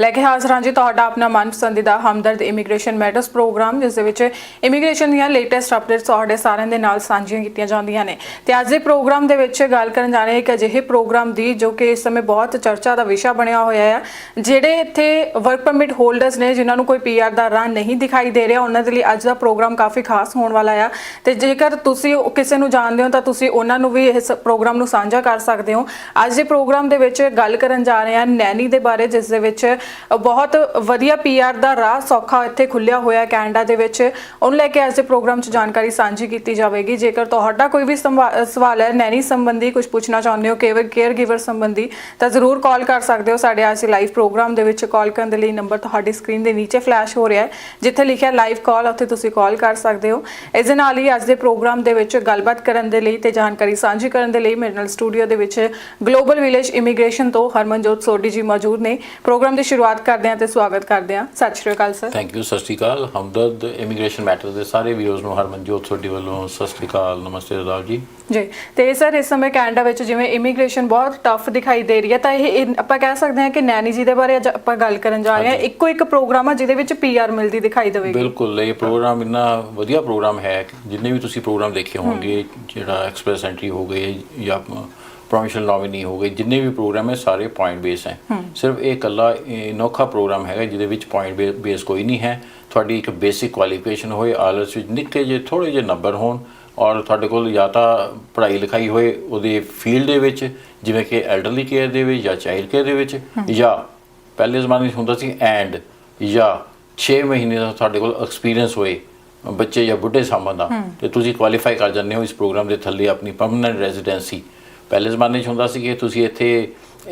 ਲੈ ਕੇ ਹਾਜ਼ਰ ਹਾਂ ਜੀ। ਤੁਹਾਡਾ ਆਪਣਾ ਮਨਪਸੰਦੀਦਾ ਹਮਦਰਦ ਇਮੀਗ੍ਰੇਸ਼ਨ ਮੈਟਰਸ ਪ੍ਰੋਗਰਾਮ, ਜਿਸ ਦੇ ਵਿੱਚ ਇਮੀਗ੍ਰੇਸ਼ਨ ਦੀਆਂ ਲੇਟੈਸਟ ਅਪਡੇਟਸ ਤੁਹਾਡੇ ਸਾਰਿਆਂ ਦੇ ਨਾਲ ਸਾਂਝੀਆਂ ਕੀਤੀਆਂ ਜਾਂਦੀਆਂ ਨੇ। ਤੇ ਅੱਜ ਦੇ ਪ੍ਰੋਗਰਾਮ ਦੇ ਵਿੱਚ ਗੱਲ ਕਰਨ ਜਾ ਰਹੇ ਹਾਂ ਇੱਕ ਅਜਿਹੇ ਪ੍ਰੋਗਰਾਮ ਦੀ, ਜੋ ਕਿ ਇਸ ਸਮੇਂ ਬਹੁਤ ਚਰਚਾ ਦਾ ਵਿਸ਼ਾ ਬਣਿਆ ਹੋਇਆ ਹੈ ਜਿਹੜੇ ਇੱਥੇ ਵਰਕ ਪਰਮਿਟ ਹੋਲਡਰਸ ਨੇ, ਜਿਨ੍ਹਾਂ ਨੂੰ ਕੋਈ ਪੀਆਰ ਦਾ ਰਾਹ ਨਹੀਂ ਦਿਖਾਈ ਦੇ ਰਿਹਾ, ਉਹਨਾਂ ਦੇ ਲਈ ਅੱਜ ਦਾ ਪ੍ਰੋਗਰਾਮ ਕਾਫੀ ਖਾਸ ਹੋਣ ਵਾਲਾ ਆ। ਤੇ ਜੇਕਰ ਤੁਸੀਂ ਉਹ ਕਿਸੇ ਨੂੰ ਜਾਣਦੇ ਹੋ, ਤਾਂ ਤੁਸੀਂ ਉਹਨਾਂ ਨੂੰ ਵੀ ਇਸ ਪ੍ਰੋਗਰਾਮ ਨੂੰ ਸਾਂਝਾ ਕਰ ਸਕਦੇ ਹੋ। ਅੱਜ ਦੇ ਪ੍ਰੋਗਰਾਮ ਦੇ ਵਿੱਚ ਗੱਲ ਕਰਨ ਜਾ ਰਹੇ ਹਾਂ ਨੈਨੀ ਦੇ ਬਾਰੇ, ਜਿਸ ਦੇ ਵਿੱਚ ਬਹੁਤ ਵਧੀਆ ਪੀਆਰ ਦਾ ਰਾਹ ਸੌਖਾ ਇੱਥੇ ਖੁੱਲਿਆ ਹੋਇਆ ਕੈਨੇਡਾ ਦੇ ਵਿੱਚ। ਉਹਨੂੰ ਲੈ ਕੇ ਅੱਜ ਦੇ ਪ੍ਰੋਗਰਾਮ 'ਚ ਜਾਣਕਾਰੀ ਸਾਂਝੀ ਕੀਤੀ ਜਾਵੇਗੀ। ਜੇਕਰ ਤੁਹਾਡਾ ਕੋਈ ਵੀ ਸੰਵਾ- ਸਵਾਲ ਹੈ ਨੈਨੀ ਸੰਬੰਧੀ ਕੁਝ ਪੁੱਛਣਾ ਚਾਹੁੰਦੇ ਹੋ ਕੇਵਰ ਕੇਅਰ ਗਿਵਰ ਸੰਬੰਧੀ, ਤਾਂ ਜ਼ਰੂਰ ਕਾਲ ਕਰ ਸਕਦੇ ਹੋ ਸਾਡੇ ਅੱਜ ਲਾਈਵ ਪ੍ਰੋਗਰਾਮ ਦੇ ਵਿੱਚ। ਕਾਲ ਕਰਨ ਦੇ ਲਈ ਨੰਬਰ ਤੁਹਾਡੀ ਸਕਰੀਨ ਦੇ ਨੀਚੇ ਫਲੈਸ਼ ਹੋ ਰਿਹਾ ਹੈ। ਜਿੱਥੇ ਲਿਖਿਆ ਲਾਈਵ ਕਾਲ ਉੱਥੇ ਤੁਸੀਂ ਕਾਲ ਕਰ ਸਕਦੇ ਹੋ। ਇਸ ਦੇ ਨਾਲ ਹੀ ਅੱਜ ਦੇ ਪ੍ਰੋਗਰਾਮ ਦੇ ਵਿੱਚ ਗੱਲਬਾਤ ਕਰਨ ਦੇ ਲਈ ਤੇ ਜਾਣਕਾਰੀ ਸਾਂਝੀ ਕਰਨ ਦੇ ਲਈ ਮੇਰੇ ਨਾਲ ਸਟੂਡੀਓ ਦੇ ਵਿੱਚ ਗਲੋਬਲ ਵਿਲੇਜ ਇਮੀਗ੍ਰੇਸ਼ਨ ਤੋਂ ਹਰਮਨਜੋਤ ਸੋਢੀ ਜੀ ਮੌਜੂਦ ਨੇ। ਪ੍ਰੋਗਰਾਮ ਦੀ ਸ਼ੁਰੂਆਤ ਕਰਦੇ ਹਾਂ ਤੇ ਸਵਾਗਤ ਕਰਦੇ ਹਾਂ। ਸਤਿ ਸ਼੍ਰੀ ਅਕਾਲ ਸਰ। ਥੈਂਕ ਯੂ ਸਤਿ ਸ਼੍ਰੀ ਅਕਾਲ। ਹਮਦਰਦ ਇਮੀਗ੍ਰੇਸ਼ਨ ਮੈਟਰ ਦੇ ਸਾਰੇ ਵੀਰੋਜ਼ ਨੂੰ ਹਰਮਨਜੋਤ ਸੋਢੀ ਵੱਲੋਂ ਸਤਿ ਸ਼੍ਰੀ ਅਕਾਲ ਨਮਸਤੇ ਅਦਾਬ ਜੀ। ਜੀ ਤੇ ਸਰ ਇਸ ਸਮੇਂ ਕੈਨੇਡਾ ਵਿੱਚ ਜਿਵੇਂ ਇਮੀਗ੍ਰੇਸ਼ਨ ਬਹੁਤ ਟਫ ਦਿਖਾਈ ਦੇ ਰਹੀ ਹੈ ਤਾਂ ਇਹ ਆਪਾਂ ਕਹਿ ਸਕਦੇ ਹਾਂ ਕਿ ਨੈਨੀ ਜੀ ਦੇ ਬਾਰੇ ਅੱਜ ਆਪਾਂ ਗੱਲ ਕਰਨ ਜਾ ਰਹੇ ਹਾਂ। ਇੱਕੋ ਇੱਕ ਪ੍ਰੋਗਰਾਮ ਆ ਜਿਹਦੇ ਵਿੱਚ ਪੀਆਰ ਮਿਲਦੀ ਦਿਖਾਈ ਦੇਵੇਗੀ। ਬਿਲਕੁਲ ਇਹ ਪ੍ਰੋਗਰਾਮ ਇੰਨਾ ਵਧੀਆ ਪ੍ਰੋਗਰਾਮ ਹੈ ਜਿੰਨੇ ਵੀ ਤੁਸੀਂ ਪ੍ਰੋਗਰਾਮ ਦੇਖੇ ਹੋਣਗੇ ਜਿਹੜਾ ਐਕਸਪ੍ਰੈਸ ਐਂਟਰੀ ਹੋ ਗਏ ਜਾਂ ਪ੍ਰੋਮਿਸ਼ਨ ਨੋਮਿਨੀ ਹੋ ਗਏ ਜਿੰਨੇ ਵੀ ਪ੍ਰੋਗਰਾਮ ਹੈ ਸਾਰੇ ਪੁਆਇੰਟ ਬੇਸ ਹੈ। ਸਿਰਫ ਇਹ ਇਕੱਲਾ ਅਨੋਖਾ ਪ੍ਰੋਗਰਾਮ ਹੈਗਾ ਜਿਹਦੇ ਵਿੱਚ ਪੁਆਇੰਟ ਬੇਸ ਕੋਈ ਨਹੀਂ ਹੈ। ਤੁਹਾਡੀ ਇੱਕ ਬੇਸਿਕ ਕੁਆਲੀਫਿਕੇਸ਼ਨ ਹੋਏ ਆਲਸ ਵਿੱਚ ਨਿੱਕੇ ਜਿਹੇ ਥੋੜੇ ਜਿਹੇ ਨੰਬਰ ਹੋਣ ਔਰ ਤੁਹਾਡੇ ਕੋਲ ਜਾਂ ਤਾਂ ਪੜ੍ਹਾਈ ਲਿਖਾਈ ਹੋਏ ਉਹਦੇ ਫੀਲਡ ਦੇ ਵਿੱਚ ਜਿਵੇਂ ਕਿ ਐਲਡਰਲੀ ਕੇਅਰ ਦੇ ਵਿੱਚ ਜਾਂ ਚਾਈਲਡ ਕੇਅਰ ਦੇ ਵਿੱਚ ਜਾਂ ਪਹਿਲੇ ਜ਼ਮਾਨੇ 'ਚ ਹੁੰਦਾ ਸੀ ਐਂਡ ਜਾਂ 6 ਮਹੀਨੇ ਦਾ ਤੁਹਾਡੇ ਕੋਲ ਐਕਸਪੀਰੀਅੰਸ ਹੋਏ ਬੱਚੇ ਜਾਂ ਬੁੱਢੇ ਸਾਂਭਣ ਦਾ। ਤੇ ਤੁਸੀਂ ਕੁਆਲੀਫਾਈ ਕਰ ਜਾਂਦੇ ਹੋ ਇਸ ਪ੍ਰੋਗਰਾਮ ਦੇ ਥੱਲੇ ਆਪਣੀ ਪਰਮਨੈਂਟ ਰੈਜ਼ੀਡੈਂਸੀ ਪਹਿਲੇ ਜ਼ਮਾਨੇ 'ਚ ਹੁੰਦਾ ਸੀ ਕਿ ਤੁਸੀਂ ਇੱਥੇ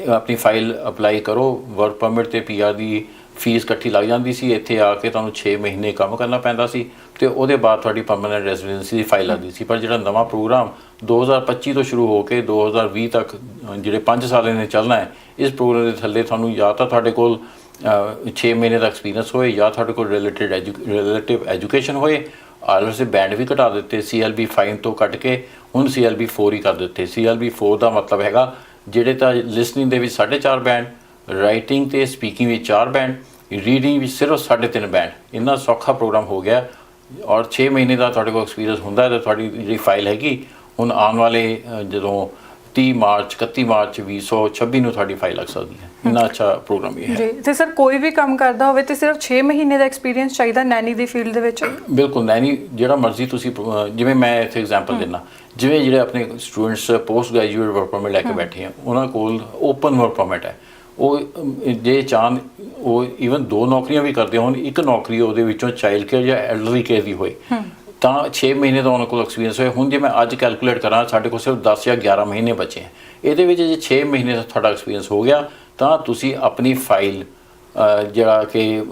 ਆਪਣੀ ਫਾਈਲ ਅਪਲਾਈ ਕਰੋ, ਵਰਕ ਪਰਮਿਟ ਤੇ ਪੀਆਰ ਦੀ ਫੀਸ ਇਕੱਠੀ ਲੱਗ ਜਾਂਦੀ ਸੀ, ਇੱਥੇ ਆ ਕੇ ਤੁਹਾਨੂੰ 6 ਮਹੀਨੇ ਕੰਮ ਕਰਨਾ ਪੈਂਦਾ ਸੀ ਤੇ ਉਹਦੇ ਬਾਅਦ ਤੁਹਾਡੀ ਪਰਮਨੈਂਟ ਰੈਜ਼ੀਡੈਂਸੀ ਦੀ ਫਾਈਲ ਆਉਂਦੀ ਸੀ। ਪਰ ਜਿਹੜਾ ਨਵਾਂ ਪ੍ਰੋਗਰਾਮ 2025 ਤੋਂ ਸ਼ੁਰੂ ਹੋ ਕੇ 2020 ਤੱਕ ਜਿਹੜੇ 5 ਸਾਲ ਇਹਨੇ ਚੱਲਣਾ ਹੈ, ਇਸ ਪ੍ਰੋਗਰਾਮ ਦੇ ਥੱਲੇ ਤੁਹਾਨੂੰ ਜਾਂ ਤਾਂ ਤੁਹਾਡੇ ਕੋਲ 6 ਮਹੀਨੇ ਦਾ ਐਕਸਪੀਰੀਅੰਸ ਹੋਏ ਜਾਂ ਤੁਹਾਡੇ ਕੋਲ ਰਿਲੇਟਡ ਰਿਲੇਟਿਵ ਐਜੂਕੇਸ਼ਨ ਹੋਏ ਆਲਰਸ ਦੇ ਬੈਂਡ ਵੀ ਘਟਾ ਦਿੱਤੇ CLB 5 ਤੋਂ ਕੱਟ ਕੇ ਹੁਣ CLB 4 ਹੀ ਕਰ ਦਿੱਤੇ। CLB 4 ਦਾ ਮਤਲਬ ਹੈਗਾ, ਜਿਹੜੇ ਤਾਂ ਲਿਸਨਿੰਗ ਦੇ ਵਿੱਚ 4.5 ਬੈਂਡ ਰਾਈਟਿੰਗ ਤੇ ਸਪੀਕਿੰਗ ਵਿੱਚ 4 ਬੈਂਡ ਰੀਡਿੰਗ ਵਿੱਚ ਸਿਰਫ 3.5 ਬੈਂਡ ਇੰਨਾ ਸੌਖਾ ਪ੍ਰੋਗਰਾਮ ਹੋ ਗਿਆ ਔਰ 6 ਮਹੀਨੇ ਦਾ ਤੁਹਾਡੇ ਕੋਲ ਐਕਸਪੀਰੀਅੰਸ ਹੁੰਦਾ ਤਾਂ ਤੁਹਾਡੀ ਜਿਹੜੀ ਫਾਈਲ ਹੈਗੀ, ਹੁਣ ਆਉਣ ਵਾਲੇ ਜਦੋਂ 30 ਮਾਰਚ 31 ਮਾਰਚ 2026 ਨੂੰ ਤੁਹਾਡੀ ਫਾਈਲ ਲੱਗ ਸਕਦੀ ਹੈ। ਇੰਨਾ ਅੱਛਾ ਪ੍ਰੋਗਰਾਮ ਇਹ ਹੈ। ਜੀ ਤੇ ਸਰ ਕੋਈ ਵੀ ਕੰਮ ਕਰਦਾ ਹੋਵੇ ਤੇ ਸਿਰਫ 6 ਮਹੀਨੇ ਦਾ ਐਕਸਪੀਰੀਅੰਸ ਚਾਹੀਦਾ ਨੈਨੀ ਦੀ ਫੀਲਡ ਦੇ ਵਿੱਚ? ਬਿਲਕੁਲ ਨਹੀਂ ਜਿਹੜਾ ਮਰਜ਼ੀ ਤੁਸੀਂ ਜਿਵੇਂ ਮੈਂ ਇੱਥੇ ਐਗਜ਼ਾਮਪਲ ਦਿੰਨਾ ਜਿਵੇਂ ਜਿਹੜੇ ਆਪਣੇ students post graduate work permit ਲੈ ਕੇ ਬੈਠੇ ਆ ਉਹਨਾਂ ਕੋਲ ਓਪਨ ਵਰਕ ਪਰਮਿਟ ਹੈ। ਉਹ ਜੇ ਚਾਹਨ ਉਹ ਇਵਨ ਦੋ ਨੌਕਰੀਆਂ ਵੀ ਕਰਦੇ ਹੋਣ ਇੱਕ ਨੌਕਰੀ ਉਹਦੇ ਵਿੱਚੋਂ ਚਾਈਲਡ ਕੇਅਰ ਜਾਂ ਐਲਡਰਲੀ ਕੇਅਰ ਦੀ ਹੋਏ ਤਾਂ 6 ਮਹੀਨੇ ਦਾ ਉਹਨਾਂ ਕੋਲ ਐਕਸਪੀਰੀਅੰਸ ਹੋਏ। ਹੁਣ ਜੇ ਮੈਂ ਅੱਜ ਕੈਲਕੂਲੇਟ ਕਰਾਂ ਸਾਡੇ ਕੋਲ ਸਿਰਫ 10 ਜਾਂ 11 ਮਹੀਨੇ ਬਚੇ ਹੈ ਇਹਦੇ ਵਿੱਚ ਜੇ 6 ਮਹੀਨੇ ਦਾ ਤੁਹਾਡਾ ਐਕਸਪੀਰੀਅੰਸ ਹੋ ਗਿਆ ਤਾਂ ਤੁਸੀਂ ਆਪਣੀ ਫਾਈਲ ਜਿਹੜਾ ਕਿ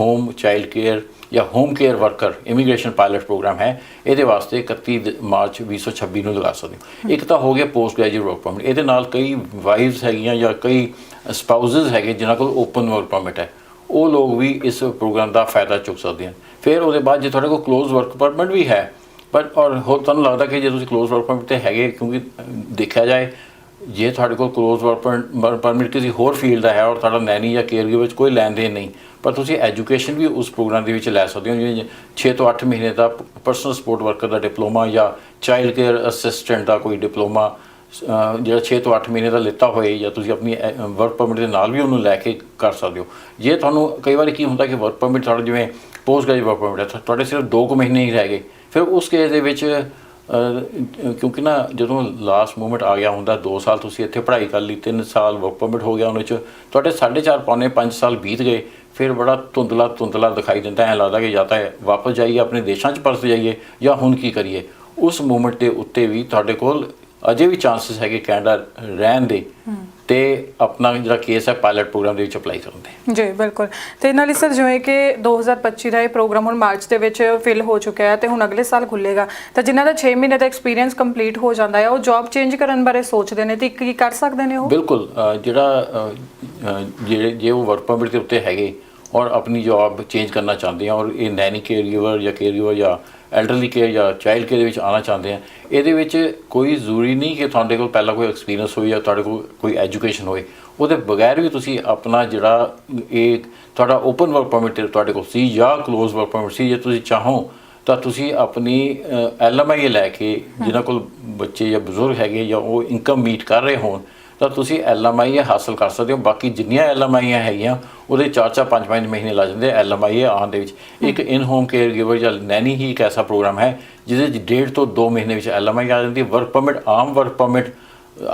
ਹੋਮ ਚਾਈਲਡ ਕੇਅਰ ਜਾਂ home care worker immigration pilot program ਹੈ, ਇਹਦੇ ਵਾਸਤੇ 31 ਮਾਰਚ 2026 ਨੂੰ ਲਗਾ ਸਕਦੇ ਹੋ। ਇੱਕ ਤਾਂ ਹੋ ਗਿਆ ਪੋਸਟ ਗ੍ਰੈਜੂਏਟ ਵਰਕ ਪਰਮਿਟ ਇਹਦੇ ਨਾਲ ਕਈ ਵਾਈਵਸ ਹੈਗੀਆਂ ਜਾਂ ਕਈ ਸਪਾਊਸਸ ਹੈਗੇ ਜਿਨ੍ਹਾਂ ਕੋਲ ਓਪਨ ਵਰਕ ਪਰਮਿਟ ਹੈ। ਉਹ ਲੋਕ ਵੀ ਇਸ ਪ੍ਰੋਗਰਾਮ ਦਾ ਫਾਇਦਾ ਚੁੱਕ ਸਕਦੇ ਹਨ। ਫਿਰ ਉਹਦੇ ਬਾਅਦ ਜੇ ਤੁਹਾਡੇ ਕੋਲ ਕਲੋਜ਼ ਵਰਕ ਪਰਮਿਟ ਵੀ ਹੈ, ਪਰ ਔਰ ਹੋਰ ਤੁਹਾਨੂੰ ਲੱਗਦਾ ਕਿ ਜੇ ਤੁਸੀਂ ਕਲੋਜ਼ ਵਰਕ ਪਰਮਿਟ ਤੇ ਹੈਗੇ ਕਿਉਂਕਿ ਦੇਖਿਆ ਜਾਏ ਜੇ ਤੁਹਾਡੇ ਕੋਲ ক্লোਜ਼ ਵਰਕ ਪਰਮਿਟ ਕਿਸੇ ਹੋਰ ਫੀਲਡ ਦਾ ਹੈ ਔਰ ਤੁਹਾਡਾ ਨੈਨੀ ਜਾਂ ਕੇਅਰ ਵਿੱਚ ਕੋਈ ਲੈਣ ਦੇਣ ਨਹੀਂ, ਪਰ ਤੁਸੀਂ ਐਜੂਕੇਸ਼ਨ ਵੀ ਉਸ ਪ੍ਰੋਗਰਾਮ ਦੇ ਵਿੱਚ ਲੈ ਸਕਦੇ ਹੋ, ਜਿਵੇਂ 6 ਤੋਂ 8 ਮਹੀਨੇ ਦਾ ਪਰਸਨਲ ਸਪੋਰਟ ਵਰਕਰ ਦਾ ਡਿਪਲੋਮਾ ਜਾਂ ਚਾਈਲਡ ਕੇਅਰ ਅਸਿਸਟੈਂਟ ਦਾ ਕੋਈ ਡਿਪਲੋਮਾ ਜਿਹੜਾ 6 ਤੋਂ 8 ਮਹੀਨੇ ਦਾ ਲਿੱਤਾ ਹੋਏ ਜਾਂ ਤੁਸੀਂ ਆਪਣੀ ਵਰਕ ਪਰਮਿਟ ਦੇ ਨਾਲ ਵੀ ਉਹਨੂੰ ਲੈ ਕੇ ਕਰ ਸਕਦੇ ਹੋ। ਜੇ ਤੁਹਾਨੂੰ ਕਈ ਵਾਰੀ ਕੀ ਹੁੰਦਾ ਕਿ ਵਰਕ ਪਰਮਿਟ ਤੁਹਾਡਾ ਜਿਵੇਂ ਪੋਸਟ ਗ੍ਰੈਜੂਏਟ ਵਰਕ ਪਰਮਿਟ ਹੈ ਤੁਹਾਡੇ ਸਿਰਫ 2 ਕੁ ਮਹੀਨੇ ਹੀ ਰਹਿ ਗਏ, ਫਿਰ ਉਸ ਕੇਸ ਦੇ ਵਿੱਚ ਕਿਉਂਕਿ ਨਾ ਜਦੋਂ ਲਾਸਟ ਮੂਮੈਂਟ ਆ ਗਿਆ ਹੁੰਦਾ 2 ਸਾਲ ਤੁਸੀਂ ਇੱਥੇ ਪੜ੍ਹਾਈ ਕਰ ਲਈ 3 ਸਾਲ ਵਰਕ ਪਰਮਿਟ ਹੋ ਗਿਆ ਉਹਨਾਂ 'ਚ, ਤੁਹਾਡੇ 4.5 ਪੌਨੇ 5 ਸਾਲ ਬੀਤ ਗਏ, ਫਿਰ ਬੜਾ ਧੁੰਦਲਾ ਧੁੰਦਲਾ ਦਿਖਾਈ ਦਿੰਦਾ ਹੈ ਲੱਗਦਾ ਕਿ ਜਾਂ ਤਾਂ ਵਾਪਸ ਜਾਈਏ, ਆਪਣੇ ਦੇਸ਼ਾਂ 'ਚ ਪਰਤ ਜਾਈਏ, ਜਾਂ ਹੁਣ ਕੀ ਕਰੀਏ। ਉਸ ਮੂਮੈਂਟ ਦੇ ਉੱਤੇ ਵੀ ਤੁਹਾਡੇ ਕੋਲ ਅਜੇ ਵੀ ਚਾਂਸਸ ਹੈਗੇ ਕੈਨੇਡਾ ਰਹਿਣ ਦੇ ਤੇ ਆਪਣਾ ਜਿਹੜਾ ਕੇਸ ਹੈ ਪਾਇਲਟ ਪ੍ਰੋਗਰਾਮ ਦੇ ਵਿੱਚ ਅਪਲਾਈ ਕਰਨ ਦੇ। ਜੀ ਬਿਲਕੁਲ। ਤੇ ਨਾਲ ਹੀ ਸਰ ਜਿਵੇਂ ਕਿ 2025 ਦਾ ਇਹ ਪ੍ਰੋਗਰਾਮ ਹੁਣ ਮਾਰਚ ਦੇ ਵਿੱਚ ਫਿਲ ਹੋ ਚੁੱਕਿਆ ਹੈ ਤੇ ਹੁਣ ਅਗਲੇ ਸਾਲ ਖੁੱਲੇਗਾ ਤਾਂ ਜਿਨ੍ਹਾਂ ਦਾ 6 ਮਹੀਨੇ ਦਾ ਐਕਸਪੀਰੀਅੰਸ ਕੰਪਲੀਟ ਹੋ ਜਾਂਦਾ ਹੈ ਉਹ ਜੌਬ ਚੇਂਜ ਕਰਨ ਬਾਰੇ ਸੋਚਦੇ ਨੇ ਤੇ ਕੀ ਕਰ ਸਕਦੇ ਨੇ ਉਹ? ਬਿਲਕੁਲ ਜਿਹੜਾ ਜਿਹੜੇ ਜੇ ਉਹ ਵਰਕ ਪਰਮਿਟ ਦੇ ਉੱਤੇ ਹੈਗੇ ਔਰ ਆਪਣੀ ਜੌਬ ਚੇਂਜ ਕਰਨਾ ਚਾਹੁੰਦੇ ਆ ਔਰ ਇਹ ਨੈਨੀ ਕੇਅਰ ਕੇਅਰਗਿਵਰ ਜਾਂ ਕੇਅਰਗਿਵਰ ਜਾਂ ਐਲਡਰਲੀ ਕੇਅਰ ਜਾਂ ਚਾਈਲਡ ਕੇਅਰ ਦੇ ਵਿੱਚ ਆਉਣਾ ਚਾਹੁੰਦੇ ਆ, ਇਹਦੇ ਵਿੱਚ ਕੋਈ ਜ਼ਰੂਰੀ ਨਹੀਂ ਕਿ ਤੁਹਾਡੇ ਕੋਲ ਪਹਿਲਾਂ ਕੋਈ ਐਕਸਪੀਰੀਅੰਸ ਹੋਵੇ ਜਾਂ ਤੁਹਾਡੇ ਕੋਲ ਕੋਈ ਐਜੂਕੇਸ਼ਨ ਹੋਵੇ। ਉਹਦੇ ਬਗੈਰ ਵੀ ਤੁਸੀਂ ਆਪਣਾ ਜਿਹੜਾ ਇਹ ਤੁਹਾਡਾ ਓਪਨ ਵਰਕ ਪਰਮਿਟ ਤੁਹਾਡੇ ਕੋਲ ਸੀ ਜਾਂ ਕਲੋਜ਼ ਵਰਕ ਪਰਮਿਟ ਸੀ, ਜੇ ਤੁਸੀਂ ਚਾਹੋ ਤਾਂ ਤੁਸੀਂ ਆਪਣੀ ਐਲਐਮਆਈ ਲੈ ਕੇ ਜਿਨ੍ਹਾਂ ਕੋਲ ਬੱਚੇ ਜਾਂ ਬਜ਼ੁਰਗ ਹੈਗੇ ਜਾਂ ਉਹ ਇਨਕਮ ਮੀਟ ਕਰ ਰਹੇ ਹੋਣ ਤਾਂ ਤੁਸੀਂ ਐਲਐਮਆਈ ਹਾਸਲ ਕਰ ਸਕਦੇ ਹੋ। ਬਾਕੀ ਜਿੰਨੀਆਂ ਐਲਐਮਆਈਆਂ ਹੈਗੀਆਂ ਉਹਦੇ 4-4 5-5 ਮਹੀਨੇ ਲੱਗ ਜਾਂਦੇ ਐਲਐਮਆਈ ਆਉਣ ਦੇ ਵਿੱਚ। ਇੱਕ ਇਨ ਹੋਮ ਕੇਅਰ ਗਿਵਰ ਜਾਂ ਨੈਨੀ ਹੀ ਇੱਕ ਐਸਾ ਪ੍ਰੋਗਰਾਮ ਹੈ ਜਿਹਦੇ ਵਿੱਚ ਡੇਢ ਤੋਂ 2 ਮਹੀਨੇ ਵਿੱਚ ਐਲਐਮਆਈ ਆ ਜਾਂਦੀ ਵਰਕ ਪਰਮਿਟ ਆਮ ਵਰਕ ਪਰਮਿਟ